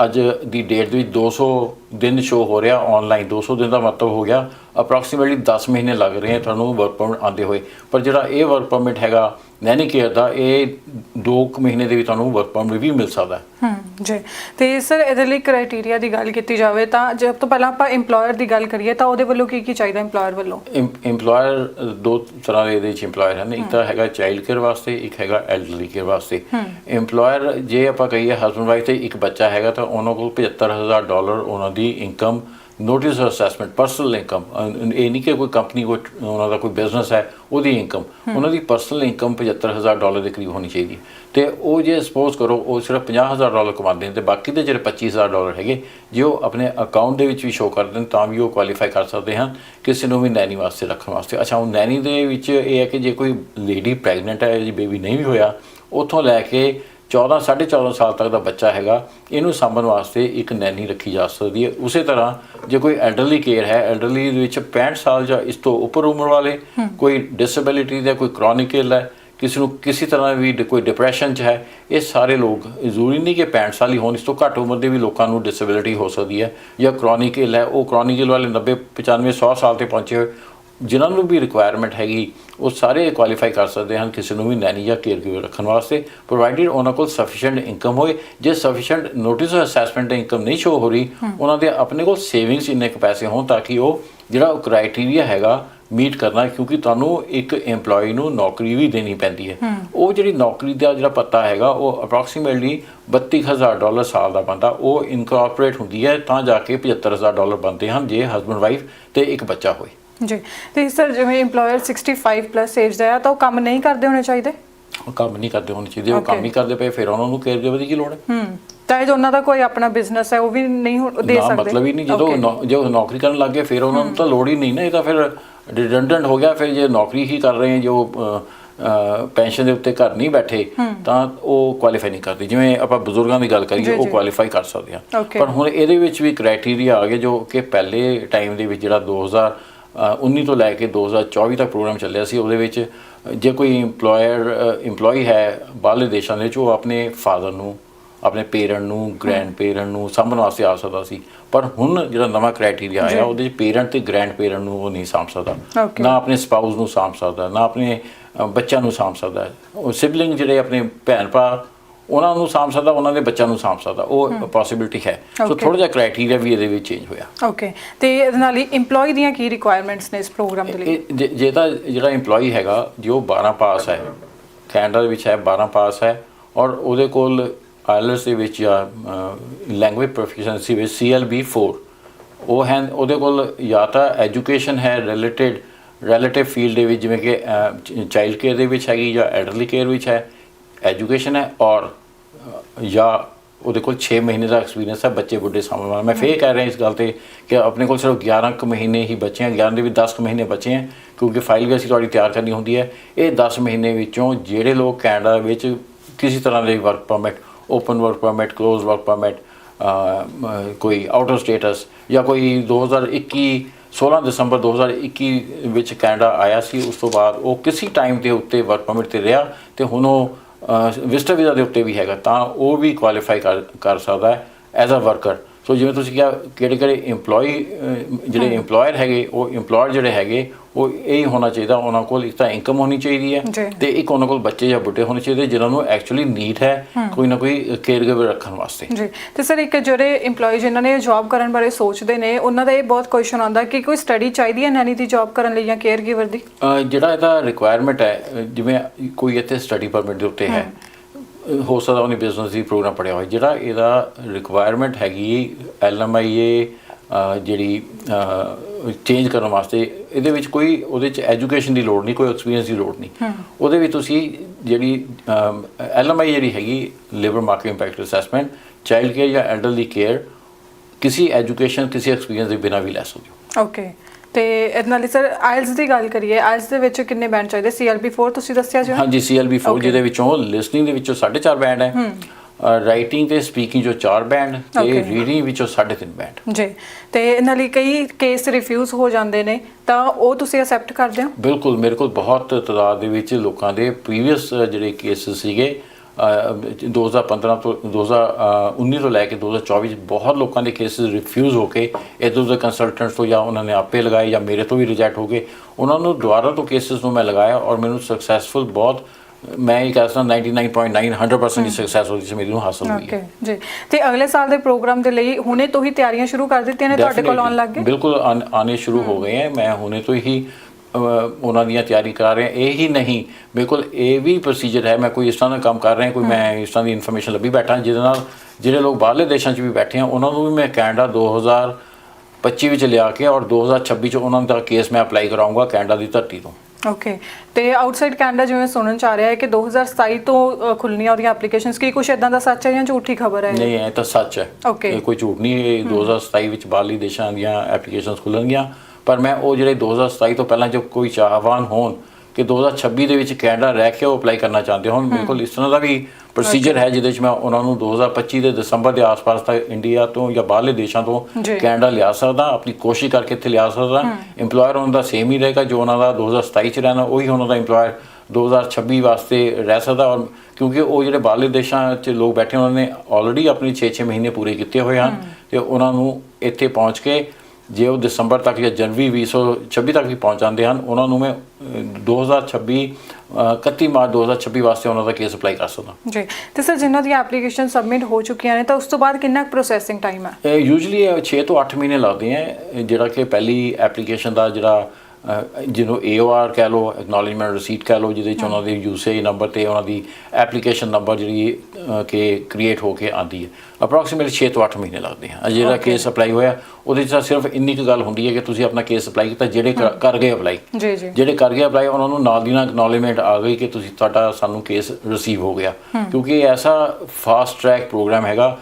ਅੱਜ ਦੀ ਡੇਟ ਦੇ ਵਿੱਚ 200 ਦਿਨ ਸ਼ੋ ਹੋ ਰਿਹਾ ਆਨਲਾਈਨ 200 ਦਿਨ ਦਾ ਮਤਲਬ ਹੋ ਗਿਆ। ਅਪਰੋਕਸੀਮੇਟਲੀ 10 ਮਹੀਨੇ ਲੱਗ ਰਹੇ ਆ ਤੁਹਾਨੂੰ ਵਰਕ ਪਰਮਿਟ ਆਉਂਦੇ ਹੋਏ। ਪਰ ਜਿਹੜਾ ਇਹ ਵਰਕ ਪਰਮਿਟ ਹੈਗਾ ਨੈਨੀ ਕੇਅਰ ਦਾ ਇਹ 2 ਮਹੀਨੇ ਦੇ ਵਿੱਚ ਤੁਹਾਨੂੰ ਵਰਕ ਪਰਮਿਟ ਵੀ ਮਿਲ ਸਕਦਾ ਹੈ। ਜੀ। ਤੇ ਸਰ ਇਹਦੇ ਲਈ ਕ੍ਰਾਈਟੇਰੀਆ ਦੀ ਗੱਲ ਕੀਤੀ ਜਾਵੇ ਤਾਂ ਜਦ ਤੋਂ ਪਹਿਲਾਂ ਆਪਾਂ EMPLOYER ਦੀ ਗੱਲ ਕਰੀਏ ਤਾਂ ਉਹਦੇ ਵੱਲੋਂ ਕੀ ਕੀ ਚਾਹੀਦਾ EMPLOYER ਵੱਲੋਂ? EMPLOYER ਦੋ ਤਰ੍ਹਾਂ ਦੇ ਇਹਦੇ ਵਿੱਚ EMPLOYER ਹਨ। ਇੱਕ ਤਾਂ ਹੈਗਾ ਚਾਈਲਡ ਕੇਅਰ ਵਾਸਤੇ ਇੱਕ ਹੈਗਾ ਐਲਡਰਲੀ ਕੇਅਰ ਵਾਸਤੇ। EMPLOYER ਜੇ ਆਪਾਂ ਕਹੀਏ ਹਸਬੰਡ ਵਾਈਫ ਤੇ ਇੱਕ ਬੱਚਾ ਹੈਗਾ ਤਾਂ ਉਹਨਾਂ ਕੋਲ 75000 ਡਾਲਰ ਉਹਨਾਂ ਦੀ income notice assessment personal income ਇਹ ਨਹੀਂ ਕਿ ਕੋਈ ਕੰਪਨੀ ਕੋਈ ਉਹਨਾਂ ਦਾ ਕੋਈ ਬਿਜ਼ਨਸ ਹੈ ਉਹਦੀ ਇਨਕਮ ਉਹਨਾਂ ਦੀ ਪਰਸਨਲ ਇਨਕਮ 75000 ਡਾਲਰ ਦੇ ਕਰੀਬ ਹੋਣੀ ਚਾਹੀਦੀ। ਤੇ ਉਹ ਜੇ ਸਪੋਜ਼ ਕਰੋ ਉਹ ਸਿਰਫ 50000 ਡਾਲਰ ਕਮਾਉਂਦੇ ਨੇ ਤੇ ਬਾਕੀ ਦੇ ਜਿਹੜੇ 25000 ਡਾਲਰ ਹੈਗੇ ਜੇ ਉਹ ਆਪਣੇ ਅਕਾਊਂਟ ਦੇ ਵਿੱਚ ਵੀ ਸ਼ੋ ਕਰ ਦੇਣ ਤਾਂ ਵੀ ਉਹ ਕੁਆਲੀਫਾਈ ਕਰ ਸਕਦੇ ਹਨ ਕਿਸੇ ਨੂੰ ਵੀ ਨੈਨੀ ਵਾਸਤੇ ਰੱਖਣ ਵਾਸਤੇ। ਅੱਛਾ ਉਹ ਨੈਨੀ ਦੇ ਵਿੱਚ ਇਹ ਹੈ ਕਿ ਜੇ ਕੋਈ ਲੇਡੀ ਪ੍ਰੈਗਨੈਂਟ ਹੈ ਜੀ ਬੇਬੀ ਨਹੀਂ ਵੀ ਹੋਇਆ ਉੱਥੋਂ ਲੈ ਕੇ 14 14.5 ਸਾਲ ਤੱਕ ਦਾ ਬੱਚਾ ਹੈਗਾ ਇਹਨੂੰ ਸਾਂਭਣ ਵਾਸਤੇ ਇੱਕ ਨੈਨੀ ਰੱਖੀ ਜਾ ਸਕਦੀ ਹੈ। ਉਸੇ ਤਰ੍ਹਾਂ ਜੇ ਕੋਈ ਐਲਡਰਲੀ ਕੇਅਰ ਹੈ ਐਲਡਰਲੀ ਦੇ ਵਿੱਚ 65 ਸਾਲ ਜਾਂ ਇਸ ਤੋਂ ਉੱਪਰ ਉਮਰ ਵਾਲੇ ਕੋਈ ਡਿਸੇਬਿਲਿਟੀ ਦਾ ਕੋਈ ਕ੍ਰੋਨਿਕ ਇਲ ਹੈ ਕਿਸੇ ਨੂੰ ਕਿਸੇ ਤਰ੍ਹਾਂ ਵੀ ਕੋਈ ਡਿਪਰੈਸ਼ਨ 'ਚ ਹੈ ਇਹ ਸਾਰੇ ਲੋਕ ਜ਼ਰੂਰੀ ਨਹੀਂ ਕਿ 65 ਸਾਲ ਹੀ ਹੋਣ ਇਸ ਤੋਂ ਘੱਟ ਉਮਰ ਦੇ ਵੀ ਲੋਕਾਂ ਨੂੰ ਡਿਸੇਬਿਲਿਟੀ ਹੋ ਸਕਦੀ ਹੈ ਜਾਂ ਕ੍ਰੋਨਿਕ ਇਲ ਹੈ। ਉਹ ਕ੍ਰੋਨਿਕ ਇਲ ਵਾਲੇ 90 95 100 ਸਾਲ ਤੇ ਪਹੁੰਚੇ ਹੋਏ ਜਿਨ੍ਹਾਂ ਨੂੰ ਵੀ ਰਿਕੁਆਇਰਮੈਂਟ ਹੈਗੀ ਉਹ ਸਾਰੇ ਕੁਆਲੀਫਾਈ ਕਰ ਸਕਦੇ ਹਨ ਕਿਸੇ ਨੂੰ ਵੀ ਨੈਨੀ ਜਾਂ ਕੇਅਰ ਗਿਵਰ ਰੱਖਣ ਵਾਸਤੇ ਪ੍ਰੋਵਾਈਡਡ ਉਹਨਾਂ ਕੋਲ ਸਫੀਸ਼ੀਐਂਟ ਇਨਕਮ ਹੋਏ। ਜੇ ਸਫੀਸ਼ੀਐਂਟ ਨੋਟਿਸ ਅਸੈਸਮੈਂਟ ਇਨਕਮ ਨਹੀਂ ਸ਼ੋ ਹੋ ਰਹੀ ਉਹਨਾਂ ਦੇ ਆਪਣੇ ਕੋਲ ਸੇਵਿੰਗਸ ਇੰਨੇ ਕੁ ਪੈਸੇ ਹੋਣ ਤਾਂ ਕਿ ਉਹ ਜਿਹੜਾ ਕ੍ਰਾਈਟੇਰੀਆ ਹੈਗਾ ਮੀਟ ਕਰਨਾ ਕਿਉਂਕਿ ਤੁਹਾਨੂੰ ਇੱਕ EMPLOYE ਨੂੰ ਨੌਕਰੀ ਵੀ ਦੇਣੀ ਪੈਂਦੀ ਹੈ। ਉਹ ਜਿਹੜੀ ਨੌਕਰੀ ਦਾ ਜਿਹੜਾ ਪੱਤਾ ਹੈਗਾ ਉਹ ਅਪਰੋਕਸੀਮੇਟਲੀ 32000 ਡਾਲਰ ਸਾਲ ਦਾ ਬੰਦਾ ਉਹ ਇਨਕੋਰਪੋਰੇਟ ਹੁੰਦੀ ਹੈ ਤਾਂ ਜਾ ਕੇ 75000 ਡਾਲਰ ਬਣਦੇ ਹਨ ਜੇ ਹਸਬੰਡ ਵਾਈਫ ਤੇ ਇੱਕ ਬੱਚਾ ਹੋਏ। ਜੀ। ਤੇ ਸਰ ਜਿਵੇਂ EMPLOYER 65 ਪਲੱਸ ਏਜ ਦਾ ਹੈ ਤਾਂ ਉਹ ਕੰਮ ਨਹੀਂ ਕਰਦੇ ਹੋਣੇ ਚਾਹੀਦੇ? ਉਹ ਕੰਮ ਨਹੀਂ ਕਰਦੇ ਹੋਣੇ ਚਾਹੀਦੇ ਉਹ ਕੰਮ. ਨਹੀਂ ਕਰਦੇ ਪਏ ਫਿਰ ਉਹਨਾਂ ਨੂੰ ਕੇਅਰ ਦੀ ਕੀ ਲੋੜ ਹੈ? ਤਾਂ ਇਹ ਜੋ ਉਹਨਾਂ ਦਾ ਕੋਈ ਆਪਣਾ ਬਿਜ਼ਨਸ ਹੈ ਉਹ ਵੀ ਨਹੀਂ ਹੋ- ਦੇ ਨਾ ਸਕਦੇ। ਮਤਲਬ ਹੀ ਨਹੀਂ ਜਦੋਂ Okay. ਨੌ- ਜੇ ਉਹ ਨੌਕਰੀ ਕਰਨ ਲੱਗੇ ਫਿਰ ਉਹਨਾਂ ਨੂੰ ਤਾਂ ਲੋੜ ਹੀ ਨਹੀਂ ਨਾ ਇਹ ਤਾਂ ਫਿਰ ਰਿਡੰਡੈਂਟ ਹੋ ਗਿਆ ਫਿਰ ਜੇ ਨੌਕਰੀ ਹੀ ਕਰ ਰਹੇ ਹੈ ਜੋ ਪੈਨਸ਼ਨ ਦੇ ਉੱਤੇ ਘਰ ਨਹੀਂ ਬੈਠੇ ਤਾਂ ਉਹ ਕੁਆਲੀਫਾਈ ਨਹੀਂ ਕਰਦੇ। ਜਿਵੇਂ ਆਪਾਂ ਬਜ਼ੁਰਗਾਂ ਦੀ ਗੱਲ ਜੀ, ਕਰੀਏ ਉਹ ਜੀ। ਕੁਆਲੀਫਾਈ ਕਰ ਸਕਦੇ ਆ। Okay. ਪਰ ਹੁਣ ਇਹਦੇ ਵਿੱਚ ਵੀ ਕ੍ਰਾਈਟੇਰੀਆ ਆ ਗਏ ਜੋ ਕਿ ਪਹਿਲੇ ਟਾਈਮ ਦੇ ਵਿੱਚ ਜਿਹੜਾ 2019 ਤੋਂ ਲੈ ਕੇ 2024 ਤੱਕ ਪ੍ਰੋਗਰਾਮ ਚੱਲਿਆ ਸੀ। ਉਹਦੇ ਵਿੱਚ ਜੇ ਕੋਈ EMPLOYER EMPLOYE ਹੈ ਬਾਹਰਲੇ ਦੇਸ਼ਾਂ ਦੇ ਵਿੱਚ ਉਹ ਆਪਣੇ ਫਾਦਰ ਨੂੰ ਆਪਣੇ ਪੇਰੈਂਟ ਨੂੰ ਗ੍ਰੈਂਡ ਪੇਰੈਂਟ ਨੂੰ ਸਾਂਭਣ ਵਾਸਤੇ ਆ ਸਕਦਾ ਸੀ। ਪਰ ਹੁਣ ਜਿਹੜਾ ਨਵਾਂ ਕ੍ਰਾਈਟੇਰੀਆ ਆਇਆ ਉਹਦੇ ਵਿੱਚ ਪੇਰੈਂਟ ਤੇ ਗ੍ਰੈਂਡ ਪੇਰੈਂਟ ਨੂੰ ਉਹ ਨਹੀਂ ਸਾਂਭ ਸਕਦਾ. ਨਾ ਆਪਣੇ ਸਪਾਊਸ ਨੂੰ ਸਾਂਭ ਸਕਦਾ ਨਾ ਆਪਣੇ ਬੱਚਿਆਂ ਨੂੰ ਸਾਂਭ ਸਕਦਾ। ਉਹ ਸਿਬਲਿੰਗ ਜਿਹੜੇ ਆਪਣੇ ਭੈਣ ਭਰਾ ਉਹਨਾਂ ਨੂੰ ਸਾਂਭ ਸਕਦਾ ਉਹਨਾਂ ਦੇ ਬੱਚਿਆਂ ਨੂੰ ਸਾਂਭ ਸਕਦਾ ਉਹ ਪੋਸਿਬਿਲਿਟੀ ਹੈ। ਸੋ. ਥੋੜਾ ਜਿਹਾ ਕ੍ਰਾਈਟੇਰੀਆ ਵੀ ਇਹਦੇ ਵਿੱਚ ਚੇਂਜ ਹੋਇਆ। ਓਕੇ ਤੇ ਇਹਦੇ ਨਾਲ ਹੀ EMPLOYE ਦੀਆਂ ਕੀ ਰਿਕੁਆਇਰਮੈਂਟਸ ਨੇ ਇਸ ਪ੍ਰੋਗਰਾਮ ਦੇ ਲਈ? ਇਹ ਜੇ- ਜੇ ਤਾਂ ਜਿਹੜਾ EMPLOYE ਹੈਗਾ ਜੋ 12 ਪਾਸ ਹੈ ਕੈਨੇਡਾ ਦੇ ਵਿੱਚ ਹੈ 12 ਪਾਸ ਹੈ ਔਰ ਉਹਦੇ ਕੋਲ ਆਇਲਟਸ ਦੇ ਵਿੱਚ ਜਾਂ ਲੈਂਗੁਏਜ ਪ੍ਰੋਫੀਸ਼ੀਐਂਸੀ ਵਿੱਚ CLB4 ਉਹ ਹੈ ਉਹਦੇ ਕੋਲ ਜਾਂ ਤਾਂ ਐਜੂਕੇਸ਼ਨ ਹੈ ਰਿਲੇਟਡ ਰਿਲੇਟਿਵ ਫੀਲਡ ਦੇ ਵਿੱਚ ਜਿਵੇਂ ਕਿ ਚਾਈਲਡ ਕੇਅਰ ਦੇ ਵਿੱਚ ਹੈਗੀ ਜਾਂ ਐਡਰਲੀ ਕੇਅਰ ਵਿੱਚ ਹੈ ਐਜੂਕੇਸ਼ਨ ਹੈ ਔਰ ਜਾਂ ਉਹਦੇ ਕੋਲ 6 ਮਹੀਨੇ ਦਾ ਐਕਸਪੀਰੀਅੰਸ ਹੈ ਬੱਚੇ ਬੁੱਢੇ ਸਾਹਮਣੇ ਮੈਂ ਫੇਰ ਕਹਿ ਰਿਹਾ ਇਸ ਗੱਲ ਤੇ ਕਿ ਆਪਣੇ ਕੋਲ ਸਿਰਫ 11 ਕੁ ਮਹੀਨੇ ਹੀ ਬਚੇ ਹਨ। 11 ਦੇ ਵੀ 10 ਕੁ ਮਹੀਨੇ ਬਚੇ ਹਨ, ਕਿਉਂਕਿ ਫਾਈਲ ਵੀ ਅਸੀਂ ਤੁਹਾਡੀ ਤਿਆਰ ਕਰਨੀ ਹੁੰਦੀ ਹੈ। ਇਹ 10 ਮਹੀਨੇ ਵਿੱਚੋਂ ਜਿਹੜੇ ਲੋਕ ਕੈਨੇਡਾ ਵਿੱਚ ਕਿਸੇ ਤਰ੍ਹਾਂ ਦੇ work permit open work permit close work permit ਕੋਈ ਆਊਟ ਆਫ ਸਟੇਟਸ ਜਾਂ ਕੋਈ 2021 16 ਦਸੰਬਰ 2021 ਵਿੱਚ ਕੈਨੇਡਾ ਆਇਆ ਸੀ, ਉਸ ਤੋਂ ਬਾਅਦ ਉਹ ਕਿਸੇ ਟਾਈਮ ਦੇ ਉੱਤੇ ਵਰਕ ਪਰਮਿਟ ਤੇ ਰਿਹਾ ਤੇ ਹੁਣ ਉਹ ਵਿਜ਼ਟਰ ਵੀਜ਼ਾ ਦੇ ਉੱਤੇ ਵੀ ਹੈਗਾ ਤਾਂ ਉਹ ਵੀ ਕੁਆਲੀਫਾਈ ਕਰ ਸਕਦਾ ਹੈ ਐਜ਼ ਅ ਵਰਕਰ ਸੋ ਜਿਵੇਂ ਤੁਸੀਂ ਕਿਹਾ ਕਿਹੜੇ ਕਿਹੜੇ EMPLOYE ਜਿਹੜੇ EMPLOYER ਹੈਗੇ ਉਹ EMPLOYER ਜਿਹੜੇ ਹੈਗੇ ਉਹ ਇਹ ਹੋਣਾ ਚਾਹੀਦਾ ਉਹਨਾਂ ਕੋਲ ਇੱਕ ਤਾਂ ਇਨਕਮ ਹੋਣੀ ਚਾਹੀਦੀ ਹੈ। ਤੇ ਇੱਕ ਉਹਨਾਂ ਕੋਲ ਬੱਚੇ ਜਾਂ ਬੁੱਢੇ ਹੋਣੇ ਚਾਹੀਦੇ ਜਿਨ੍ਹਾਂ ਨੂੰ ਐਕਚੁਅਲੀ ਨੀਡ ਹੈ ਕੋਈ ਨਾ ਕੋਈ ਕੇਅਰ ਗਿਵਰ ਰੱਖਣ ਵਾਸਤੇ। ਜੀ। ਤੇ ਸਰ ਇੱਕ ਜਿਹੜੇ EMPLOYE ਜਿਨ੍ਹਾਂ ਨੇ ਜੌਬ ਕਰਨ ਬਾਰੇ ਸੋਚਦੇ ਨੇ ਉਹਨਾਂ ਦਾ ਇਹ ਬਹੁਤ ਕੁਐਸਚਨ ਆਉਂਦਾ ਕਿ ਕੋਈ ਸਟੱਡੀ ਚਾਹੀਦੀ ਹੈ ਨੈਨੀ ਦੀ ਜੌਬ ਕਰਨ ਲਈ ਜਾਂ ਕੇਅਰ ਗਿਵਰ ਦੀ ਜਿਹੜਾ ਇਹਦਾ ਰਿਕੁਆਇਰਮੈਂਟ ਹੈ ਜਿਵੇਂ ਕੋਈ ਇੱਥੇ ਸਟੱਡੀ ਪਰਮਿਟ ਦੇ ਉੱਤੇ ਹੈ ਹੋ। ਸਕਦਾ ਉਹਨੇ ਬਿਜ਼ਨਸ ਦੀ ਪ੍ਰੋਗਰਾਮ ਪੜਿਆ ਹੋਵੇ। ਜਿਹੜਾ ਇਹਦਾ ਰਿਕੁਆਇਰਮੈਂਟ ਹੈਗੀ ਐਲਐਮਆਈਏ ਅਹ, ਜਿਹੜੀ ਚੇਂਜ ਕਰਨ ਵਾਸਤੇ ਇਹਦੇ ਵਿੱਚ ਕੋਈ ਉਹਦੇ ਚ ਐਜੂਕੇਸ਼ਨ ਦੀ ਲੋੜ ਨਹੀਂ ਕੋਈ ਐਕਸਪੀਰੀਅੰਸ ਦੀ ਲੋੜ ਨਹੀਂ। ਉਹਦੇ ਵਿੱਚ ਤੁਸੀਂ ਜਿਹੜੀ ਐਲਐਮਆਈ ਜਿਹੜੀ ਹੈਗੀ labour market impact assessment child care ਜਾਂ ਐਲਡਰਲੀ ਕੇਅਰ ਕਿਸੇ ਐਜੂਕੇਸ਼ਨ ਕਿਸੇ ਐਕਸਪੀਰੀਅੰਸ ਦੇ ਬਿਨਾਂ ਵੀ ਲੈ ਸਕਦੇ ਹੋ। ਓਕੇ ਤੇ ਇਹਦੇ ਨਾਲ ਸਰ ਆਇਲਸ ਦੀ ਗੱਲ ਕਰੀਏ ਆਇਲਸ ਦੇ ਵਿੱਚ ਕਿੰਨੇ ਬੈਂਡ ਚਾਹੀਦੇ? CLB4 ਤੁਸੀਂ ਦੱਸਿਆ ਜੀ ਹਾਂਜੀ CLB4 Okay. ਜਿਹਦੇ ਵਿੱਚੋਂ ਲਿਸਨਿੰਗ ਦੇ ਵਿੱਚੋਂ 4.5 ਬੈਂਡ ਹੈ। ਰਾਈਟਿੰਗ ਤੇ ਸਪੀਕਿੰਗ ਚੋਂ 4 ਬੈਂਡ ਤੇ. ਰੀਡਿੰਗ ਵਿੱਚੋਂ 3.5 ਬੈਂਡ ਜੀ ਤੇ ਇਹਨਾਂ ਲਈ ਕਈ ਕੇਸ ਰਿਫਿਊਜ਼ ਹੋ ਜਾਂਦੇ ਨੇ ਤਾਂ ਉਹ ਤੁਸੀਂ ਅਸੈਪਟ ਕਰਦੇ ਹੋ? ਬਿਲਕੁਲ ਮੇਰੇ ਕੋਲ ਬਹੁਤ ਤਾਦਾਦ ਦੇ ਵਿੱਚ ਲੋਕਾਂ ਦੇ ਪ੍ਰੀਵੀਅਸ ਜਿਹੜੇ ਕੇਸਿਸ ਸੀਗੇ ਅਹ, 2015 ਤੋਂ 2019 ਤੋਂ ਲੈ ਕੇ 2024 ਚ ਬਹੁਤ ਲੋਕਾਂ ਦੇ ਕੇਸਿਸ ਰਿਫਿਊਜ਼ ਹੋ ਕੇ ਇੱਧਰ ਦੇ ਕੰਸਲਟੈਂਟਸ ਤੋਂ ਜਾਂ ਉਹਨਾਂ ਨੇ ਆਪੇ ਲਗਾਏ ਜਾਂ ਮੇਰੇ ਤੋਂ ਵੀ ਰਿਜੈਕਟ ਹੋ ਗਏ। ਉਹਨਾਂ ਨੂੰ ਦੁਬਾਰਾ ਤੋਂ ਕੇਸਿਸ ਨੂੰ ਮੈਂ ਲਗਾਇਆ ਔਰ ਮੈਨੂੰ ਸਕਸੈਸਫੁਲ ਬਹੁਤ ਮੈਂ ਇਹ ਕਹਿ ਸਕਦਾ 99.9 100% ਦੀ ਸਕਸੈਸ ਉਹਦੀ ਮੇਰੀ ਨੂੰ ਹਾਸਲ ਹੋਈ ਓਕੇ ਹੈ ਜੀ। ਤੇ ਅਗਲੇ ਸਾਲ ਦੇ ਪ੍ਰੋਗਰਾਮ ਦੇ ਲਈ ਹੁਣੇ ਤੋਂ ਹੀ ਤਿਆਰੀਆਂ ਸ਼ੁਰੂ ਕਰ ਦਿੱਤੀਆਂ ਨੇ ਤੁਹਾਡੇ ਕੋਲ ਆਉਣ ਲੱਗ ਗਏ? ਬਿਲਕੁਲ ਆਨ- ਆਉਣੇ ਸ਼ੁਰੂ ਹੋ ਗਏ ਹੈ। ਮੈਂ ਹੁਣੇ ਤੋਂ ਹੀ ਉਹਨਾਂ ਦੀਆਂ ਤਿਆਰੀ ਕਰਾ ਰਿਹਾ। ਇਹ ਹੀ ਨਹੀਂ ਬਿਲਕੁਲ ਇਹ ਵੀ ਪ੍ਰੋਸੀਜਰ ਹੈ। ਮੈਂ ਕੋਈ ਇਸ ਤਰ੍ਹਾਂ ਦਾ ਕੰਮ ਕਰ ਰਿਹਾ ਕੋਈ ਮੈਂ ਇਸ ਤਰ੍ਹਾਂ ਦੀ ਇਨਫੋਰਮੇਸ਼ਨ ਲੱਭੀ ਬੈਠਾ ਜਿਹਦੇ ਨਾਲ ਜਿਹੜੇ ਲੋਕ ਬਾਹਰਲੇ ਦੇਸ਼ਾਂ 'ਚ ਵੀ ਬੈਠੇ ਆ ਉਹਨਾਂ ਨੂੰ ਵੀ ਮੈਂ ਕੈਨੇਡਾ 2025 ਵਿੱਚ ਲਿਆ ਕੇ ਔਰ 2026 ਚ ਉਹਨਾਂ ਦਾ ਕੇਸ ਮੈਂ ਅਪਲਾਈ ਕਰਾਉਂਗਾ ਕੈਨੇਡਾ ਦੀ ਧਰਤੀ ਤੋਂ। ਓਕੇ ਤੇ ਆਊਟਸਾਈਡ ਕੈਨੇਡਾ ਜਿਵੇਂ ਸੁਣਨ ਚ ਆ ਰਿਹਾ ਹੈ ਕਿ 2027 ਤੋਂ ਖੁੱਲਣੀਆਂ ਉਹਦੀਆਂ ਐਪਲੀਕੇਸ਼ਨਸ ਕੀ ਕੁਛ ਇਦਾਂ ਦਾ ਸੱਚ ਹੈ ਜਾਂ ਝੂਠੀ ਖਬਰ ਹੈ? ਨਹੀਂ ਇਹ ਤਾਂ ਸੱਚ ਹੈ. ਇਹ ਕੋਈ ਝੂਠ ਨਹੀਂ ਇਹ 2027 ਵਿੱਚ ਬਾਹਰਲੀ ਦੇਸ਼ਾਂ ਦੀਆਂ ਐਪਲੀਕੇਸ਼ਨਸ ਖੁੱਲਣਗੀਆਂ ਪਰ ਮੈਂ ਉਹ ਜਿਹੜੇ 2027 ਤੋਂ ਪਹਿਲਾਂ ਜੋ ਕੋਈ ਚਾਹਵਾਨ ਹੋਣ ਕਿ 2026 ਦੇ ਵਿੱਚ ਕੈਨੇਡਾ ਰਹਿ ਕੇ ਉਹ ਅਪਲਾਈ ਕਰਨਾ ਚਾਹੁੰਦੇ ਹੋਣ। ਮੇਰੇ ਕੋਲ ਇਸ ਤਰ੍ਹਾਂ ਦਾ ਵੀ ਪ੍ਰੋਸੀਜਰ ਹੈ ਜਿਹਦੇ ਵਿੱਚ ਮੈਂ ਉਹਨਾਂ ਨੂੰ 2025 ਦੇ ਦਸੰਬਰ ਦੇ ਆਸ-ਪਾਸ ਤੱਕ ਇੰਡੀਆ ਤੋਂ ਜਾਂ ਬਾਹਰਲੇ ਦੇਸ਼ਾਂ ਤੋਂ। ਕੈਨੇਡਾ ਲਿਆ ਸਕਦਾ ਆਪਣੀ ਕੋਸ਼ਿਸ਼ ਕਰਕੇ ਇੱਥੇ ਲਿਆ ਸਕਦਾ। EMPLOYER ਉਹਨਾਂ ਦਾ ਸੇਮ ਹੀ ਰਹੇਗਾ ਜੋ ਉਹਨਾਂ ਦਾ 2027 ਚ ਰਹਿਣਾ ਉਹੀ ਉਹਨਾਂ ਦਾ EMPLOYER 2026 ਵਾਸਤੇ ਰਹਿ ਸਕਦਾ। ਔਰ ਕਿਉਂਕਿ ਉਹ ਜਿਹੜੇ ਬਾਹਰਲੇ ਦੇਸ਼ਾਂ 'ਚ ਲੋਕ ਬੈਠੇ ਉਹਨਾਂ ਨੇ ਆਲਰੇਡੀ ਆਪਣੇ 6-6 ਮਹੀਨੇ ਪੂਰੇ ਕੀਤੇ ਹੋਏ ਹਨ ਤੇ ਉਹਨਾਂ ਨੂੰ ਇੱਥੇ ਪਹੁੰਚ ਕੇ ਜੇ ਉਹ ਦਸੰਬਰ ਤੱਕ ਜਾਂ ਜਨਵਰੀ 2026 ਤੱਕ ਵੀ ਪਹੁੰਚ ਜਾਂਦੇ ਹਨ ਉਹਨਾਂ ਨੂੰ ਮੈਂ ਅਹ, 2026 ਅਹ, 31 ਮਾਰਚ 2026 ਵਾਸਤੇ ਉਹਨਾਂ ਦਾ ਕੇਸ ਅਪਲਾਈ ਕਰ ਸਕਦਾ। ਜੀ ਤੇ ਸਰ ਜਿਨ੍ਹਾਂ ਦੀਆਂ ਐਪਲੀਕੇਸ਼ਨ ਸਬਮਿਟ ਹੋ ਚੁੱਕੀਆਂ ਨੇ ਤਾਂ ਉਸ ਤੋਂ ਬਾਅਦ ਕਿੰਨਾ ਪ੍ਰੋਸੈਸਿੰਗ ਟਾਈਮ ਹੈ? ਯੂਜੂਲੀ 6 ਤੋਂ 8 ਮਹੀਨੇ ਲੱਗਦੇ ਹੈ ਇਹ ਜਿਹੜਾ ਕਿ ਪਹਿਲੀ ਐਪਲੀਕੇਸ਼ਨ ਦਾ ਜਿਹੜਾ ਜਿਹਨੂੰ AOR ਕਹਿ ਲਓ ਐਕਨੋਲਜਮੈਂਟ ਰਸੀਟ ਕਹਿ ਲਓ ਜਿਹਦੇ ਚ ਉਹਨਾਂ ਦੇ ਯੂਸੇਜ ਨੰਬਰ ਤੇ ਉਹਨਾਂ ਦੀ ਐਪਲੀਕੇਸ਼ਨ ਨੰਬਰ ਜਿਹੜੀ ਕਿ ਕ੍ਰੀਏਟ ਹੋ ਕੇ ਆਉਂਦੀ ਹੈ। ਅਪਰੋਕਸੀਮੇਟਲੀ 6 ਤੋਂ 8 ਮਹੀਨੇ ਲੱਗਦੇ ਆ। ਜਿਹੜਾ ਕੇਸ ਅਪਲਾਈ ਹੋਇਆ ਉਹਦੇ 'ਚ ਸਿਰਫ ਇੰਨੀ ਕੁ ਗੱਲ ਹੁੰਦੀ ਹੈ ਕਿ ਤੁਸੀਂ ਆਪਣਾ ਕੇਸ ਅਪਲਾਈ ਕੀਤਾ ਜਿਹੜੇ ਕਰ- ਗਏ ਅਪਲਾਈ ਜਿਹੜੇ ਕਰ ਗਏ ਅਪਲਾਈ ਉਹਨਾਂ ਨੂੰ ਨਾਲ ਦੀ ਨਾਲ ਐਕਨੋਲਜਮੈਂਟ ਆ ਗਈ ਕਿ ਤੁਸੀਂ ਤੁਹਾਡਾ ਸਾਨੂੰ ਕੇਸ ਰਿਸੀਵ ਹੋ ਗਿਆ। ਕਿਉਂਕਿ ਇਹ ਐਸਾ ਫਾਸਟ ਟਰੈਕ ਪ੍ਰੋਗਰਾਮ ਹੈਗਾ